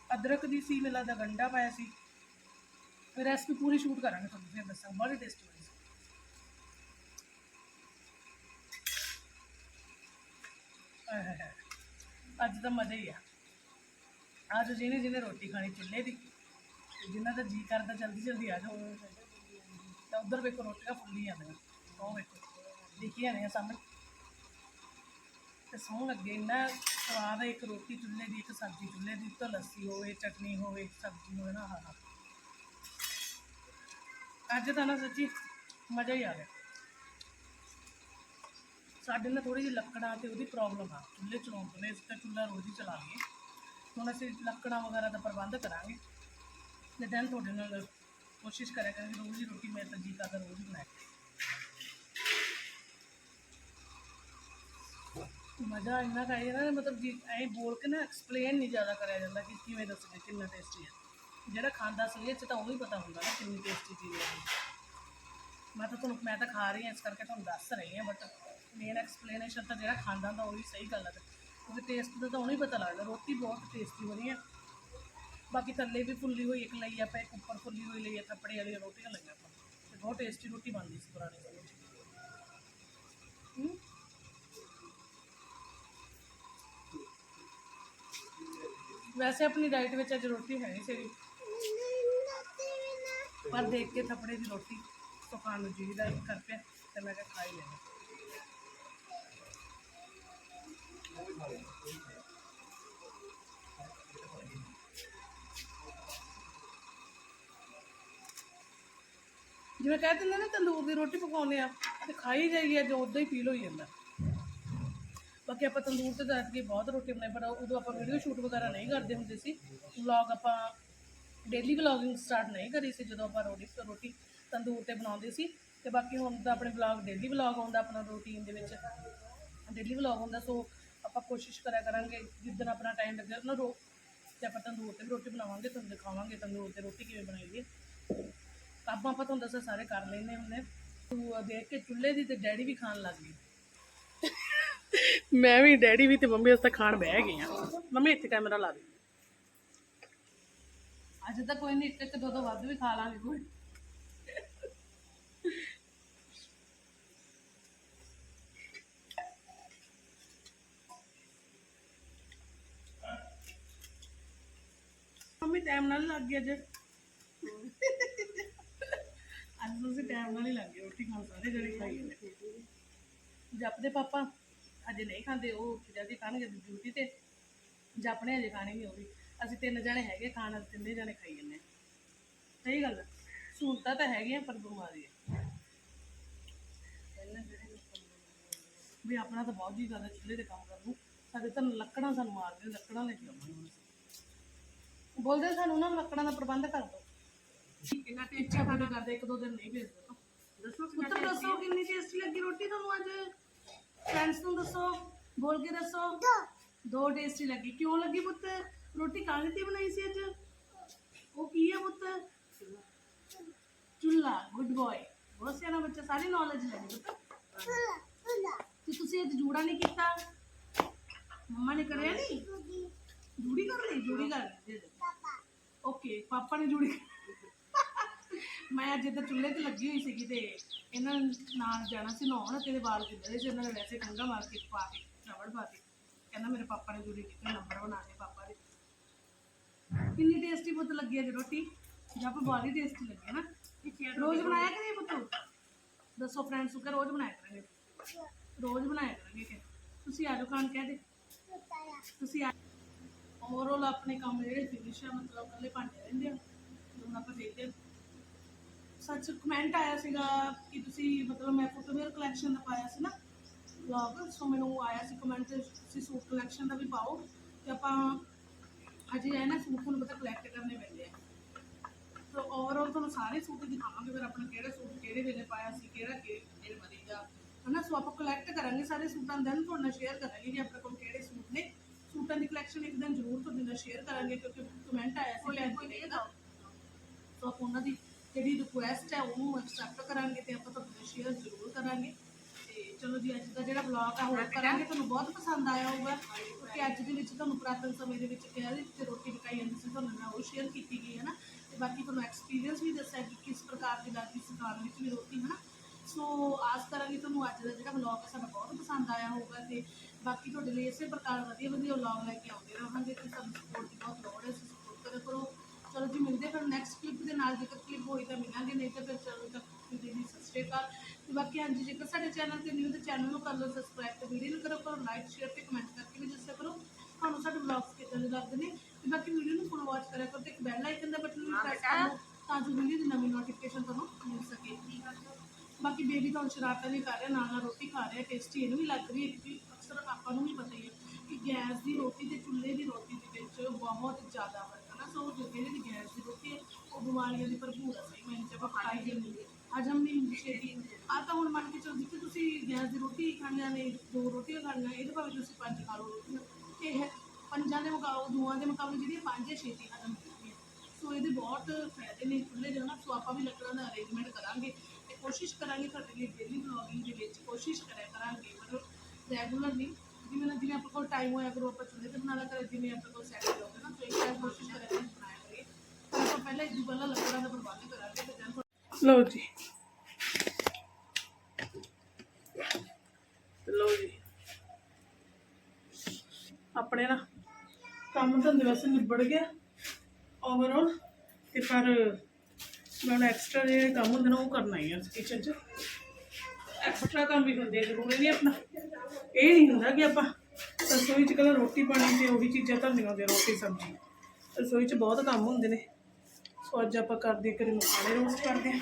ਅਦਰਕ ਦੀ ਸੀ, ਮਿਲਾ ਦਾ ਗੰਡਾ ਪਾਇਆ ਸੀ। ਰੈਸਪੀ ਪੂਰੀ ਸ਼ੂਟ ਕਰਾਂਗੇ ਤੁਹਾਨੂੰ ਫਿਰ ਦੱਸਾਂ ਬੜੀ ਟੇਸਟੀ ਬਣੀ ਸੀ। ਅੱਜ ਤਾਂ ਮਜ਼ਾ ਹੀ ਆ। ਅੱਜ ਜਿਹਨੇ ਜਿਹਨੇ ਰੋਟੀ ਖਾਣੀ ਚੁੱਲ੍ਹੇ ਦੀ, ਤੇ ਜਿਨ੍ਹਾਂ ਦਾ ਜੀ ਕਰਦਾ ਜਲਦੀ ਜਲਦੀ ਆ ਜਾਓ। ਤਾਂ ਉਧਰ ਵੇਖੋ ਰੋਟੀਆਂ ਫੁੱਲੀ ਜਾਂਦੀਆਂ, ਉਹ ਵੇਖੋ ਦਿਖੀਆਂ ਨੇ ਸਾਹਮਣੇ। ਤੇ ਸੌਂ ਲੱਗੇ, ਇੰਨਾ ਸਵਾਦ ਹੈ ਇੱਕ ਰੋਟੀ ਚੁੱਲ੍ਹੇ ਦੀ, ਇੱਕ ਸਬਜ਼ੀ ਚੁੱਲ੍ਹੇ ਦੀ, ਉੱਤੋਂ ਲੱਸੀ ਹੋਵੇ, ਚਟਨੀ ਹੋਵੇ, ਸਬਜ਼ੀ ਹੋਵੇ ਨਾ ਹਾਂ ਅੱਜ ਤਾਂ ਨਾ ਸੱਚੀ ਮਜ਼ਾ ਹੀ ਆ ਗਿਆ। ਸਾਡੇ ਨਾਲ ਥੋੜੀ ਜਿਹੀ ਲੱਕੜਾਂ ਤੇ ਉਹਦੀ ਪ੍ਰੋਬਲਮ ਆ। ਚੁੱਲ੍ਹੇ ਚਲਾਉਣ ਤੋਂ ਇਸ ਤਾਂ ਚੁੱਲ੍ਹਾ ਰੋਜ਼ ਹੀ ਚਲਾ ਲਈਏ। ਹੁਣ ਅਸੀਂ ਲੱਕੜਾਂ ਵਗੈਰਾ ਦਾ ਪ੍ਰਬੰਧ ਕਰਾਂਗੇ। ਤੇ ਦੈਨ ਤੁਹਾਡੇ ਨਾਲ ਕੋਸ਼ਿਸ਼ ਕਰਿਆ ਕਰਾਂਗੇ, ਰੋਜ਼ ਹੀ ਰੋਟੀ ਮੈਂ ਤਾਂ ਜੀ ਕਰਦਾ, ਰੋਜ਼ ਹੀ ਬਣਾਇਆ ਮਜ਼ਾ ਇੰਨਾ ਕੁ ਆਇਆ ਨਾ ਮਤਲਬ ਜੀ ਐਂ ਬੋਲ ਕੇ ਨਾ ਐਕਸਪਲੇਨ ਨਹੀਂ ਜ਼ਿਆਦਾ ਕਰਿਆ ਜਾਂਦਾ ਕਿ ਕਿਵੇਂ ਦੱਸਦੇ ਕਿੰਨਾ ਟੇਸਟੀ ਹੈ ਜਿਹੜਾ ਖਾਂਦਾ ਸੀ ਇਹ ਚ ਤਾਂ ਉਹਨੂੰ ਹੀ ਪਤਾ ਹੁੰਦਾ ਨਾ ਕਿੰਨੀ ਟੇਸਟੀ ਚੀਜ਼ ਹੈ ਇਹ। ਮੈਂ ਤਾਂ ਤੁਹਾਨੂੰ ਮੈਂ ਤਾਂ ਖਾ ਰਹੀ ਹਾਂ ਇਸ ਕਰਕੇ ਤੁਹਾਨੂੰ ਦੱਸ ਰਹੀ ਹਾਂ ਬਟ ਮੇਨ ਐਕਸਪਲੇਨੇਸ਼ਨ ਤਾਂ ਜਿਹੜਾ ਖਾਂਦਾ ਹੁੰਦਾ ਉਹ ਵੀ ਸਹੀ ਗੱਲ ਹੈ ਕਿਉਂਕਿ ਟੇਸਟ ਦਾ ਤਾਂ ਉਹਨੂੰ ਹੀ ਪਤਾ ਲੱਗਦਾ ਰੋਟੀ ਬਹੁਤ ਟੇਸਟੀ ਬਣੀ ਹੈ ਬਾਕੀ ਥੱਲੇ ਵੀ ਫੁੱਲੀ ਹੋਈ ਇੱਕ ਲਈ ਆਪਾਂ ਇੱਕ ਉੱਪਰ ਫੁੱਲੀ ਹੋਈ ਲਈ ਹੈ ਕੱਪੜੇ ਵਾਲੀਆਂ ਰੋਟੀਆਂ ਲਈਆਂ ਆਪਾਂ ਤੇ ਬਹੁਤ ਟੇਸਟੀ ਰੋਟੀ ਬਣਦੀ ਸੀ ਪੁਰਾਣੇ ਸਮੇਂ 'ਚ ਹੂੰ ਵੈਸੇ ਆਪਣੀ ਡਾਈਟ ਵਿੱਚ ਅੱਜ ਰੋਟੀ ਹੈ ਨਹੀਂ ਸੀ ਪਰ ਦੇਖ ਕੇ ਥੱਪੜੇ ਦੀ ਰੋਟੀ ਤੋਂ ਖਾਣ ਨੂੰ ਜੀ ਦਾ ਕਰ ਪਿਆ ਤੇ ਮੈਂ ਕਿਹਾ ਖਾ ਹੀ ਲੈਣਾ ਜਿਵੇਂ ਕਹਿ ਦਿੰਦੇ ਨਾ ਤੰਦੂਰ ਦੀ ਰੋਟੀ ਪਕਾਉਂਦੇ ਆ, ਤੇ ਖਾਈ ਜਾਈਏ ਜੋ ਉਦਾਂ ਹੀ ਫੀਲ ਹੋਈ ਜਾਂਦਾ। ਬਾਕੀ ਆਪਾਂ ਤੰਦੂਰ ਤੇ ਜਾ ਕੇ ਬਹੁਤ ਰੋਟੀ ਬਣਾਈ ਪਰ ਉਦੋਂ ਆਪਾਂ ਵੀਡੀਓ ਸ਼ੂਟ ਵਗੈਰਾ ਨਹੀਂ ਕਰਦੇ ਹੁੰਦੇ ਸੀ। ਵਲੌਗ ਆਪਾਂ ਡੇਲੀ ਵਲੌਗਿੰਗ ਸਟਾਰਟ ਨਹੀਂ ਕਰੀ ਸੀ, ਜਦੋਂ ਆਪਾਂ ਰੋਟੀ ਰੋਟੀ ਤੰਦੂਰ ਤੇ ਬਣਾਉਂਦੇ ਸੀ। ਤੇ ਬਾਕੀ ਹੁਣ ਤਾਂ ਆਪਣੇ ਵਲੌਗ ਡੇਲੀ ਵਲੌਗ ਆਉਂਦਾ ਆਪਣਾ ਰੂਟੀਨ ਦੇ ਵਿੱਚ। ਡੇਲੀ ਵਲੌਗ ਹੁੰਦਾ ਸੋ ਆਪਾਂ ਕੋਸ਼ਿਸ਼ ਕਰਿਆ ਕਰਾਂਗੇ, ਜਿੱਦਣ ਆਪਣਾ ਟਾਈਮ ਲੱਗਿਆ ਨਾ ਰੋ ਤੇ ਆਪਾਂ ਤੰਦੂਰ ਤੇ ਵੀ ਰੋਟੀ ਬਣਾਵਾਂਗੇ ਤੁਹਾਨੂੰ ਦਿਖਾਵਾਂਗੇ ਤੰਦੂਰ ਤੇ ਰੋਟੀ ਕਿਵੇਂ ਬਣਾਈ ਦੀ ਹੈ। ਆਪਾਂ ਆਪਾਂ ਤੁਹਾਨੂੰ ਦੱਸਿਆ, ਸਾਰੇ ਕਰ ਲੈਨੇ ਹੁੰਦੇ। ਤੂੰ ਦੇਖ ਕੇ ਚੁੱਲ੍ਹੇ ਦੀ ਤੇ ਡੈਡੀ ਵੀ ਖਾਣ ਲੱਗ ਗਈ ਮੈਂ ਵੀ ਡੈਡੀ ਵੀ ਤੇ ਮੰਮੀ ਉਸ ਤਾਂ ਖਾਣ ਬਹਿ ਗਏ ਆ ਮੰਮੀ, ਇੱਥੇ ਕੈਮਰਾ ਲਾ ਦੇ। ਅੱਜ ਤਾਂ ਕੋਈ ਨਹੀਂ ਇੱਕ ਇੱਕ ਦੋ ਦੋ ਵੱਧ ਵੀ ਖਾ ਲਾਂਗੇ ਕੋਈ। ਮੰਮੀ ਟਾਈਮ ਨਾਲ ਲੱਗ ਗਿਆ ਅੱਜ। ਅੱਜ ਤੁਸੀਂ ਟਾਈਮ ਨਾਲ ਹੀ ਲੱਗ ਗਏ, ਰੋਟੀ ਖਾਣ, ਸਾਰੇ ਜਿਹੜੇ ਖਾਈ ਜਾਂਦੇ। ਜੱਪ ਪਾਪਾ। ਅਜੇ ਨਹੀਂ ਖਾਂਦੇ ਉਹ ਉੱਠ ਜਾਂਦੇ ਖਾਣਗੇ ਡਿਊਟੀ ਤੇ। ਜੱਪ ਨੇ ਅਜੇ ਖਾਣੀ ਨਹੀਂ ਉਹ ਵੀ ਅਸੀਂ ਤਿੰਨ ਜਣੇ ਹੈਗੇ ਖਾਣ ਵਾਲੇ ਤਿੰਨੇ ਜਣੇ ਖਾਈ ਹਾਂ। ਸਹੀ ਗੱਲ। ਸਹੂਲਤਾਂ ਤਾਂ ਹੈਗੀਆਂ ਪਰ ਬਿਮਾਰੀ ਹੈ ਵੀ ਆਪਣਾ ਤਾਂ ਬਹੁਤ ਜੀ ਜ਼ਿਆਦਾ ਚੁੱਲ੍ਹੇ ਤੇ ਕੰਮ ਕਰਨ। ਸਾਡੇ ਤਾਂ ਲੱਕੜਾਂ ਸਾਨੂੰ ਮਾਰਦੇ ਲੱਕੜਾਂ ਲੈ ਕੇ ਆਵਾਂਗੇ। ਬੋਲਦੇ ਸਾਨੂੰ ਨਾ ਲੱਕੜਾਂ ਦਾ ਪ੍ਰਬੰਧ ਕਰ ਦਿਓ ਕਿੰਨਾ ਇੱਛਾ ਪੂਰੀ ਕਰਦੇ ਇੱਕ ਦੋ ਦਿਨ ਨਹੀਂ ਭੇਜਦੇ। ਤਾਂ ਦੱਸੋ ਪੁੱਤਰ ਦੱਸੋ ਕਿੰਨੀ ਟੇਸਟੀ ਲੱਗੀ ਰੋਟੀ ਤੁਹਾਨੂੰ ਅੱਜ? ਫਰੈਂਡਸ ਨੂੰ ਦੱਸੋ ਬੋਲ ਕੇ ਦੱਸੋ ਦੋ ਟੇਸਟੀ ਲੱਗੀ ਕਿਉਂ ਲੱਗੀ ਪੁੱਤ ਰੋਟੀ ਕਾਹਦੇ ਤੇ ਬਣਾਈ ਸੀ ਅੱਜ ਉਹ ਕੀ ਹੈ ਪੁੱਤ ਚੁੱਲਾ ਗੁੱਡ ਬॉय ਬਹੁਤ ਸਿਆਣਾ ਬੱਚਾ ਸਾਰੀ ਨੌਲੇਜ ਲੈ ਗਈ ਪੁੱਤ ਤੇ ਤੁਸੀਂ ਅੱਜ ਜੂੜਾ ਨਹੀਂ ਕੀਤਾ ਮੰਮਾ ਨੇ ਕਰਿਆ ਨਹੀਂ ਜੂੜੀ ਕਰ ਲਈ ਜੂੜੀ ਕਰ ਲਈ ਓਕੇ ਪਾਪਾ ਨੇ ਜੂੜੀ ਮੈਂ ਅੱਜ ਇੱਧਰ ਚੁੱਲ੍ਹੇ ਤੇ ਲੱਗੀ ਹੋਈ ਸੀਗੀ ਤੇ ਇਹਨਾਂ ਨਾਲ ਜਾਣਾ ਸੀ ਨਹਾਉਣ ਤੇ ਇਹਦੇ ਵਾਲ ਕਿੱਧਰੇ ਸੀ ਉਹਨਾਂ ਨੇ ਵੈਸੇ ਕੰਗਾ ਮਾਰ ਕੇ ਪਾ ਕੇ, ਰਬੜ ਪਾ ਕੇ ਕਹਿੰਦਾ ਮੇਰੇ ਪਾਪਾ ਨੇ ਜੁੜੀ ਕੀਤੇ ਨੰਬਰ ਬਣਾ ਕੇ ਪਾਪਾ ਦੇ। ਕਿੰਨੀ ਟੇਸਟੀ ਪੁੱਤ ਲੱਗੀ ਹੈ ਰੋਟੀ? ਜੱਪ ਬਹੁਤ ਟੇਸਟੀ ਲੱਗੀ ਨਾ। ਰੋਜ਼ ਬਣਾਇਆ ਕਿ ਪੁੱਤ ਦੱਸੋ ਫਰੈਂਡਸ ਨੂੰ ਰੋਜ਼ ਬਣਾਇਆ ਕਰਾਂਗੇ। ਰੋਜ਼ ਬਣਾਇਆ ਕਰਾਂਗੇ ਕਿ? ਤੁਸੀਂ ਆਜੋ ਖਾਣ ਕਹਿ ਦੇ। ਤੁਸੀਂ ਆ ਓਵਰਆਲ ਆਪਣੇ ਕੰਮ ਜਿਹੜੇ ਫਿਨਿਸ਼ ਆ, ਮਤਲਬ ਕੱਲੇ ਭਾਂਡੇ ਰਹਿੰਦੇ ਆ ਹੁਣ ਆਪਾਂ ਦੇਖਦੇ ਹਾਂ ਸੱਚ ਕਮੈਂਟ ਆਇਆ ਸੀਗਾ ਕਿ ਤੁਸੀਂ ਮਤਲਬ ਮੈਂ ਫੁੱਟਵੇਅਰ ਕਲੈਕਸ਼ਨ ਦਾ ਪਾਇਆ ਸੀ ਨਾ। ਵਲੌਗ ਸੋ ਮੈਨੂੰ ਆਇਆ ਸੀ ਕਮੈਂਟ ਤੁਸੀਂ ਸੂਟ ਕਲੈਕਸ਼ਨ ਦਾ ਵੀ ਪਾਓ। ਤੇ ਆਪਾਂ ਅਜੇ ਹੈ ਨਾ ਸੂਟ ਤੁਹਾਨੂੰ ਪਤਾ ਕਲੈਕਟ ਕਰਨੇ ਪੈਂਦੇ ਆ। ਸੋ ਓਵਰਆਲ ਤੁਹਾਨੂੰ ਸਾਰੇ ਸੂਟ ਦਿਖਾਵਾਂਗੇ ਫਿਰ ਆਪਣਾ ਕਿਹੜਾ ਸੂਟ ਕਿਹੜੇ ਵੇਲੇ ਪਾਇਆ ਸੀ ਕਿਹੜਾ ਕਿਹੜੇ ਵਧੀਆ ਹਨਾ ਸੋ ਆਪਾਂ ਕਲੈਕਟ ਕਰਾਂਗੇ ਸਾਰੇ ਸੂਟਾਂ ਦੈਨ ਤੁਹਾਡੇ ਨਾਲ ਸ਼ੇਅਰ ਕਰਾਂਗੇ ਕਿ ਆਪਣੇ ਕੋਲ ਕਿਹੜੇ ਸੂਟ ਨੇ। ਸੂਟਾਂ ਦੀ ਕਲੈਕਸ਼ਨ ਇੱਕ ਦਿਨ ਜ਼ਰੂਰ ਤੁਹਾਡੇ ਨਾਲ ਸ਼ੇਅਰ ਕਰਾਂਗੇ ਕਿਉਂਕਿ ਕਮੈਂਟ ਆਇਆ ਸੀ ਭੈਣ ਜੀ ਦਾ ਸੋ ਆਪਾਂ ਉਹਨਾਂ ਦੀ ਜਿਹੜੀ ਰਿਕੁਐਸਟ ਹੈ ਉਹਨੂੰ ਐਕਸੈਪਟ ਕਰਾਂਗੇ ਤੇ ਆਪਾਂ ਤੁਹਾਨੂੰ ਸ਼ੇਅਰ ਜ਼ਰੂਰ ਕਰਾਂਗੇ। ਤੇ ਚਲੋ ਜੀ ਅੱਜ ਦਾ ਜਿਹੜਾ ਬਲੌਗ ਆ ਹੋਰ ਕਰਾਂਗੇ ਤੁਹਾਨੂੰ ਬਹੁਤ ਪਸੰਦ ਆਇਆ ਹੋਊਗਾ। ਕਿਉਂਕਿ ਅੱਜ ਦੇ ਵਿੱਚ ਤੁਹਾਨੂੰ ਪੁਰਾਤਨ ਸਮੇਂ ਦੇ ਵਿੱਚ ਕਿਹਾ ਤੇ ਰੋਟੀ ਪਕਾਈ ਜਾਂਦੀ ਸੀ ਤੁਹਾਨੂੰ ਨਾਲ ਉਹ ਸ਼ੇਅਰ ਕੀਤੀ ਗਈ ਹੈ ਨਾ ਤੇ ਬਾਕੀ ਤੁਹਾਨੂੰ ਐਕਸਪੀਰੀਅੰਸ ਵੀ ਦੱਸਿਆ ਕਿ ਕਿਸ ਪ੍ਰਕਾਰ ਦੀ ਲੱਗਦੀ ਸੀ ਖਾਣ ਵਿੱਚ ਵੀ ਰੋਟੀ ਹੈ ਨਾ ਸੋ ਆਸ ਕਰਾਂਗੇ ਤੁਹਾਨੂੰ ਅੱਜ ਦਾ ਜਿਹੜਾ ਵਲੌਗ ਹੈ ਸਾਡਾ ਬਹੁਤ ਪਸੰਦ ਆਇਆ ਹੋਊਗਾ ਤੇ ਬਾਕੀ ਤੁਹਾਡੇ ਲਈ ਇਸੇ ਪ੍ਰਕਾਰ ਵਧੀਆ ਵਧੀਆ ਵਲੌਗ ਲੈ ਕੇ ਆਉਂਦੇ ਰਹਾਂਗੇ ਤੇ ਸਾਨੂੰ ਸਪੋਰਟ ਦੀ ਬਹੁਤ ਲੋੜ ਹੈ ਸਪੋਰਟ ਕਰੋ। ਚਲੋ ਜੀ, ਮਿਲਦੇ ਫਿਰ ਨੈਕਸਟ ਕਲਿੱਪ ਦੇ ਨਾਲ, ਜੇਕਰ ਕਲਿੱਪ ਹੋਈ ਤਾਂ ਮਿਲਾਂਗੇ, ਨਹੀਂ ਤਾਂ ਫਿਰ ਚਲੋ ਤੱਕ ਦੀ ਸਤਿ ਸ਼੍ਰੀ ਅਕਾਲ। ਤੇ ਬਾਕੀ ਹਾਂਜੀ, ਜੇਕਰ ਸਾਡੇ ਚੈਨਲ ਤੇ ਨਿਊ ਤੇ ਚੈਨਲ ਨੂੰ ਕਰ ਲਓ ਸਬਸਕ੍ਰਾਈਬ ਤੇ ਵੀਡੀਓ ਨੂੰ ਕਰੋ ਕਰੋ ਲਾਈਕ ਸ਼ੇਅਰ ਤੇ ਕਮੈਂਟ ਕਰਕੇ ਵੀ ਦੱਸਿਆ ਕਰੋ। ਤੁਹਾਨੂੰ ਸਾਡੇ ਵਲੌਗਸ ਕਿੱਦਾਂ ਦੇ ਲੱਗਦੇ ਨੇ? ਤੇ ਬਾਕੀ ਵੀਡੀਓ ਨੂੰ ਫੁੱਲ ਵਾਚ ਕਰਿਆ ਕਰੋ ਤੇ ਇੱਕ ਬੈਲ ਆਈਕਨ ਦਾ ਬਟਨ ਵੀ ਪ੍ਰੈਸ ਕਰ ਤਾਂ ਜੋ ਵੀਡੀਓ ਦੀ ਨਵੀਂ ਨੋਟੀਫਿਕੇਸ਼ਨ ਤੁਹਾਨੂੰ ਮਿਲ ਸਕੇ। ਬਾਕੀ ਬੇਬੀ ਤਾਂ ਸ਼ਰਾਰਤਾਂ ਵੀ ਕਰ ਰਿਹਾ, ਨਾਲ ਨਾਲ ਰੋਟੀ ਖਾ ਰਿਹਾ ਟੇਸਟੀ ਇਹਨੂੰ ਵੀ ਲੱਗ ਰਹੀ ਹੈ, ਕਿਉਂਕਿ ਅਕਸਰ ਆਪਾਂ ਨੂੰ ਵੀ ਪਤਾ ਹੀ ਹੈ ਕਿ ਗੈਸ ਦੀ ਰੋਟੀ ਤੇ ਚੁੱਲ੍ਹੇ ਦੀ ਰੋਟੀ ਦੇ ਵਿੱਚ ਬਹੁਤ ਜ਼ਿਆਦਾ ਫ਼ਰਕ ਹੈ ਨਾ ਸੋ ਜੋ ਜਿਹੜੀ ਗੈਸ ਬਿਮਾਰੀਆਂ ਦੀ ਭਰਪੂਰ ਹੈ। ਸਹੀ ਮੈਂ ਜਬ ਖਾਈ ਜਾਂਦੀ ਹੈ। ਹਜਮ ਨਹੀਂ ਹੁੰਦੀ ਆ। ਤਾਂ ਹੁਣ ਮੰਨ ਕੇ ਚੱਲੋ, ਜਿੱਥੇ ਤੁਸੀਂ ਗੈਸ ਦੀ ਰੋਟੀ ਖਾਣੀਆਂ ਨੇ ਦੋ ਰੋਟੀਆਂ ਖਾਣੀਆਂ ਇਹਦੇ ਭਾਵੇਂ ਤੁਸੀਂ ਪੰਜ ਖਾ ਲਓ ਰੋਟੀਆਂ। ਇਹ ਪੰਜਾਂ ਦੇ ਮੁਕਾਬਲੇ ਦੋਆਂ ਦੇ ਮੁਕਾਬਲੇ ਜਿਹੜੀਆਂ ਪੰਜ ਛੇਤੀ ਹਜਮ ਹੁੰਦੀਆਂ ਸੋ ਇਹਦੇ ਬਹੁਤ ਫਾਇਦੇ ਨੇ ਖੁੱਲੇ ਜਾਣਾ ਸੋ ਆਪਾਂ ਵੀ ਲੱਕੜਾਂ ਦਾ ਅਰੇਂਜਮੈਂਟ ਕਰਾਂਗੇ ਤੇ ਕੋਸ਼ਿਸ਼ ਕਰਾਂਗੇ ਤੁਹਾਡੇ ਲਈ ਡੇਲੀ ਵਲੌਗਿੰਗ ਦੇ ਵਿੱਚ ਕੋਸ਼ਿਸ਼ ਕਰਿਆ ਕਰਾਂਗੇ। ਮਤਲਬ ਰੈਗੂਲਰਲੀ ਜਿਵੇਂ ਨਾ ਜਿਵੇਂ ਆਪਾਂ ਕੋਲ ਟਾਈਮ ਹੋਇਆ ਕਰੋ, ਆਪਾਂ ਚੁੱਲ੍ਹੇ ਤੇ ਬਣਾ ਲਿਆ ਕਰੇ, ਜਿਵੇਂ ਆਪਾਂ ਕੋਲ ਸੈਟ ਹੋ ਗਿਆ ਨਾ, ਸੋ ਇੱਕ ਵਾਰ ਕੋਸ਼ਿਸ਼ ਕਰਿਆ ਬਣਾਇਆ ਕਰੀਏ ਪਰ ਆਪਾਂ ਪਹਿਲਾਂ ਇੱਕ ਪਹਿਲਾਂ ਲੱਕੜਾਂ ਦਾ ਪ੍ਰਬੰਧ ਕਰਾਂਗੇ, ਤੇ then ਲਓ ਜੀ। ਲਓ ਜੀ। ਆਪਣੇ ਨਾ ਕੰਮ ਧੰਦੇ ਵੈਸੇ ਨਿਬੜ ਗਿਆ ਓਵਰਆਲ ਤੇ ਪਰ ਮੈਂ ਐਕਸਟਰਾ ਜਿਹੜੇ ਕੰਮ ਹੁੰਦੇ ਨੇ ਉਹ ਕਰਨਾ ਹੀ ਆ ਕਿਚਨ 'ਚ। ਐਕਸਟਰਾ ਕੰਮ ਵੀ ਹੁੰਦੇ ਆ, ਜ਼ਰੂਰੀ ਨਹੀਂ ਆਪਣਾ। ਇਹ ਨਹੀਂ ਹੁੰਦਾ ਕਿ ਆਪਾਂ ਰਸੋਈ 'ਚ ਕੱਲ੍ਹ ਰੋਟੀ ਪਾਣੀ ਤੇ ਉਹੀ ਚੀਜ਼ਾਂ ਧਰਨੀਆਂ ਹੁੰਦੀਆਂ, ਰੋਟੀ, ਸਬਜ਼ੀ। ਰਸੋਈ 'ਚ ਬਹੁਤ ਕੰਮ ਹੁੰਦੇ ਨੇ। ਸੋ ਅੱਜ ਆਪਾਂ ਕਰਦੇ ਕਰੀ ਮਸਾਲੇ ਰੋਸਟ ਕਰਦੇ ਹਾਂ।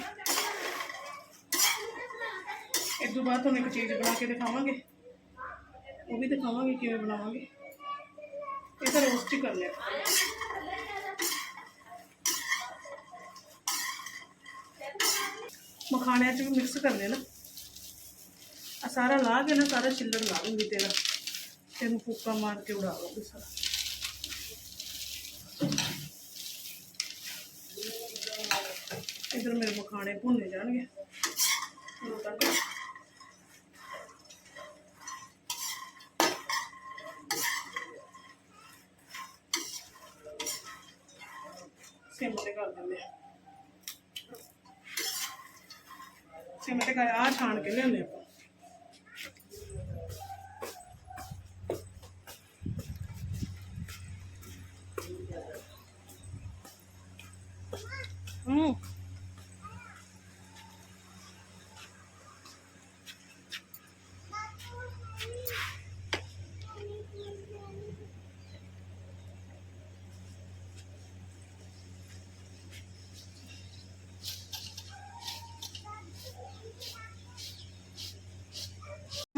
ਇਸ ਤੋਂ ਬਾਅਦ ਤੁਹਾਨੂੰ ਇੱਕ ਚੀਜ਼ ਬਣਾ ਕੇ ਦਿਖਾਵਾਂਗੇ। ਉਹ ਵੀ ਦਿਖਾਵਾਂਗੇ ਕਿਵੇਂ ਬਣਾਵਾਂਗੇ। ਇਹ ਤਾਂ ਰੋਸਟ ਹੀ ਕਰ ਲਿਆ। ਮਖਾਣਿਆਂ 'ਚ ਵੀ ਮਿਕਸ ਕਰਨੇ ਨਾ। ਆ ਸਾਰਾ ਲਾ ਕੇ ਨਾ ਸਾਰਾ ਛਿੱਲੜ ਲਾ ਦੂੰਗੀ ਤੇਰਾ ਤੈਨੂੰ ਫੂਕਾ ਮਾਰ ਕੇ ਉਡਾ ਦੂੰਗੀ ਸਾਰਾ ਇਧਰ ਮੇਰੇ ਮਖਾਣੇ ਭੁੰਨੇ ਜਾਣਗੇ ਉਦੋਂ ਤੱਕ ਸਿਮ ਤੇ ਕਰ ਦਿੰਦੇ ਆ ਸਿਮ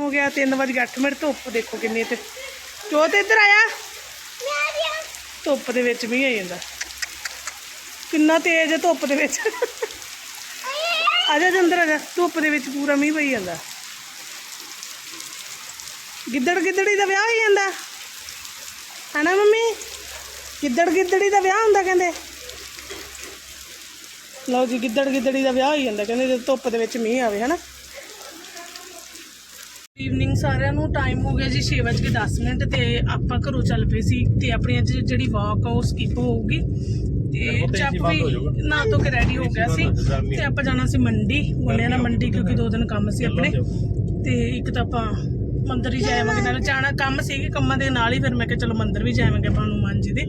ਹੋ ਗਿਆ 3 ਵਜੇ 8 ਮਿੰਟ, ਧੁੱਪ ਦੇਖੋ ਕਿੰਨੀ ਤੇ ਜੋਤ ਇੱਧਰ ਆਇਆ। ਧੁੱਪ ਦੇ ਵਿੱਚ ਵੀ ਆ ਜਾਂਦਾ। ਕਿੰਨਾ ਤੇਜ਼ ਹੈ ਧੁੱਪ ਦੇ ਵਿੱਚ। ਆ ਜਾ ਅੰਦਰ, ਆ ਜਾ। ਧੁੱਪ ਦੇ ਵਿੱਚ ਪੂਰਾ ਮੀਂਹ ਪਈ ਜਾਂਦਾ। ਗਿੱਦੜ ਗਿੱਦੜੀ ਦਾ ਵਿਆਹ ਹੀ ਜਾਂਦਾ। ਹਨਾ ਮੰਮੀ? ਗਿੱਦੜ ਗਿੱਦੜੀ ਦਾ ਵਿਆਹ ਹੁੰਦਾ, ਕਹਿੰਦੇ। ਲਓ ਜੀ ਗਿੱਦੜ ਗਿੱਦੜੀ ਦਾ ਵਿਆਹ ਹੀ ਜਾਂਦਾ। ਕਹਿੰਦੇ ਜਦੋਂ ਧੁੱਪ ਦੇ ਵਿੱਚ ਮੀਂਹ ਆਵੇ, ਹਨਾ। ਸਾਰਿਆਂ ਨੂੰ ਟਾਈਮ ਹੋ ਗਿਆ ਜੀ 6:10 ਮਿੰਟ ਤੇ ਆਪਾਂ ਘਰੋਂ ਚੱਲ ਪਏ ਸੀ ਤੇ ਆਪਣੀ ਅੱਜ ਜਿਹੜੀ ਵਾਕ ਆ ਉਹ ਸਕਿਪ ਹੋਊਗੀ। ਤੇ ਚੱਪ ਵੀ ਨਾ ਧੋ ਕੇ ਰੈਡੀ ਹੋ ਗਿਆ ਸੀ। ਤੇ ਆਪਾਂ ਜਾਣਾ ਸੀ ਮੰਡੀ ਮੁੰਡਿਆਂ ਨਾਲ ਮੰਡੀ ਕਿਉਂਕਿ ਦੋ ਦਿਨ ਕੰਮ ਸੀ ਆਪਣੇ। ਤੇ ਇੱਕ ਤਾਂ ਆਪਾਂ ਮੰਦਿਰ ਹੀ ਜਾਵਾਂਗੇ ਨਾਲ ਜਾਣਾ ਕੰਮ ਸੀਗੇ ਕੰਮਾਂ ਦੇ ਨਾਲ ਹੀ ਫਿਰ ਮੈਂ ਕਿਹਾ ਚਲੋ ਮੰਦਿਰ ਵੀ ਜਾਵਾਂਗੇ ਆਪਾਂ ਹਨੂੰਮਾਨ ਜੀ ਦੇ।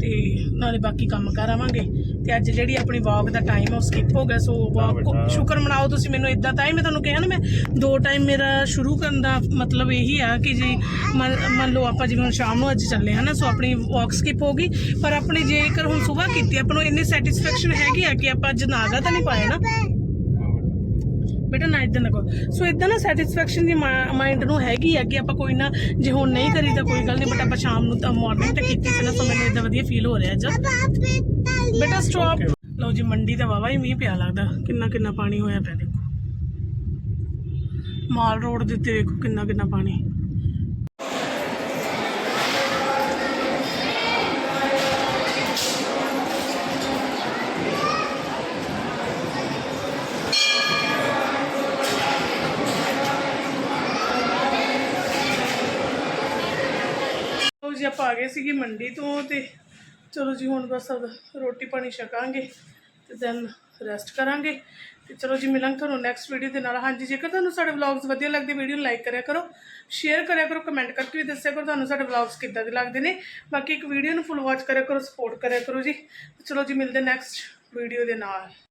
ਤੇ ਨਾਲੇ ਬਾਕੀ ਕੰਮ ਕਰਾਵਾਂਗੇ। ਤੇ ਅੱਜ ਜਿਹੜੀ ਆਪਣੀ ਵਾਕ ਦਾ ਟਾਈਮ ਆ ਉਹ ਸਕਿਪ ਹੋ ਗਿਆ ਸੋ ਵਾਕ ਸ਼ੁਕਰ ਮਨਾਓ ਤੁਸੀਂ ਮੈਨੂੰ ਇਦਾਂ ਤਾਂ ਹੀ ਮੈਂ ਤੁਹਾਨੂੰ ਕਿਹਾ ਨਾ ਮੈਂ ਦੋ ਟਾਈਮ ਮੇਰਾ ਸ਼ੁਰੂ ਕਰਨ ਦਾ ਮਤਲਬ ਇਹੀ ਆ ਕਿ ਜੀ ਮੰਨ ਲਓ ਆਪਾਂ ਜਿਵੇਂ ਸ਼ਾਮ ਨੂੰ ਅੱਜ ਚੱਲੇ ਹਾਂ ਨਾ ਸੋ ਆਪਣੀ ਵਾਕ ਸਕਿਪ ਹੋ ਗਈ। ਪਰ ਆਪਣੀ ਜੇਕਰ ਹੁਣ ਸਵੇਰ ਕੀਤੀ ਆਪਾਂ ਨੂੰ ਇੰਨੀ ਸੈਟੀਸਫੈਕਸ਼ਨ ਹੈਗੀ ਆ ਕਿ ਆਪਾਂ ਜਨਾਗਾ ਤਾਂ ਨਹੀਂ ਪਾਇਆ ਨਾ। ਬੇਟਾ ਨਾ ਇਦਾਂ ਨਾ ਕਰੋ। ਸੋ ਇਦਾਂ ਨਾ ਸੈਟੀਸਫੈਕਸ਼ਨ ਦੀ ਮਾਈਂਡ ਨੂੰ ਹੈਗੀ ਆ ਕਿ ਆਪਾਂ ਕੋਈ ਨਾ, ਜੇ ਹੁਣ ਨਹੀਂ ਕਰੀ ਤਾਂ ਕੋਈ ਗੱਲ ਨਹੀਂ, ਬਟ ਆਪਾਂ ਸ਼ਾਮ ਨੂੰ ਤਾਂ ਮਾਰਨਿੰਗ ਤੇ ਕੀਤੀ ਸੀ ਨਾ, ਸੋ ਮੈਨੂੰ ਇਦਾਂ ਵਧੀਆ ਫੀਲ ਹੋ ਰਿਹਾ ਅੱਜ। ਬੇਟਾ ਸਟਾਪ ਲਓ ਜੀ, ਮੰਡੀ ਦਾ ਵਾਵਾ ਹੀ ਮੀਂਹ ਪਿਆ ਲੱਗਦਾ। ਕਿੰਨਾ ਕਿੰਨਾ ਪਾਣੀ ਹੋਇਆ ਪਿਆ, ਦੇਖੋ। ਮਾਲ ਰੋਡ ਦੇ ਉੱਤੇ ਦੇਖੋ ਕਿੰਨਾ ਕਿੰਨਾ ਪਾਣੀ। ਜੀ ਆਪਾਂ ਆ ਗਏ ਸੀਗੇ ਮੰਡੀ ਤੋਂ ਤੇ ਚਲੋ ਜੀ ਹੁਣ ਬਸ ਰੋਟੀ ਪਾਣੀ ਛਕਾਂਗੇ ਤੇ ਦੈਨ ਰੈਸਟ ਕਰਾਂਗੇ ਤੇ ਚਲੋ ਜੀ ਮਿਲਾਂਗੇ ਤੁਹਾਨੂੰ ਨੈਕਸਟ ਵੀਡੀਓ ਦੇ ਨਾਲ। ਹਾਂਜੀ, ਜੇਕਰ ਤੁਹਾਨੂੰ ਸਾਡੇ ਵਲੌਗਸ ਵਧੀਆ ਲੱਗਦੇ ਵੀਡੀਓ ਨੂੰ ਲਾਈਕ ਕਰਿਆ ਕਰੋ ਸ਼ੇਅਰ ਕਰਿਆ ਕਰੋ ਕਮੈਂਟ ਕਰਕੇ ਵੀ ਦੱਸਿਆ ਕਰੋ ਤੁਹਾਨੂੰ ਸਾਡੇ ਵਲੌਗਸ ਕਿੱਦਾਂ ਦੇ ਲੱਗਦੇ ਨੇ। ਬਾਕੀ ਇੱਕ ਵੀਡੀਓ ਨੂੰ ਫੁੱਲ ਵਾਚ ਕਰਿਆ ਕਰੋ ਸਪੋਰਟ ਕਰਿਆ ਕਰੋ ਜੀ। ਚਲੋ ਜੀ ਮਿਲਦੇ ਨੈਕਸਟ ਵੀਡੀਓ ਦੇ ਨਾਲ।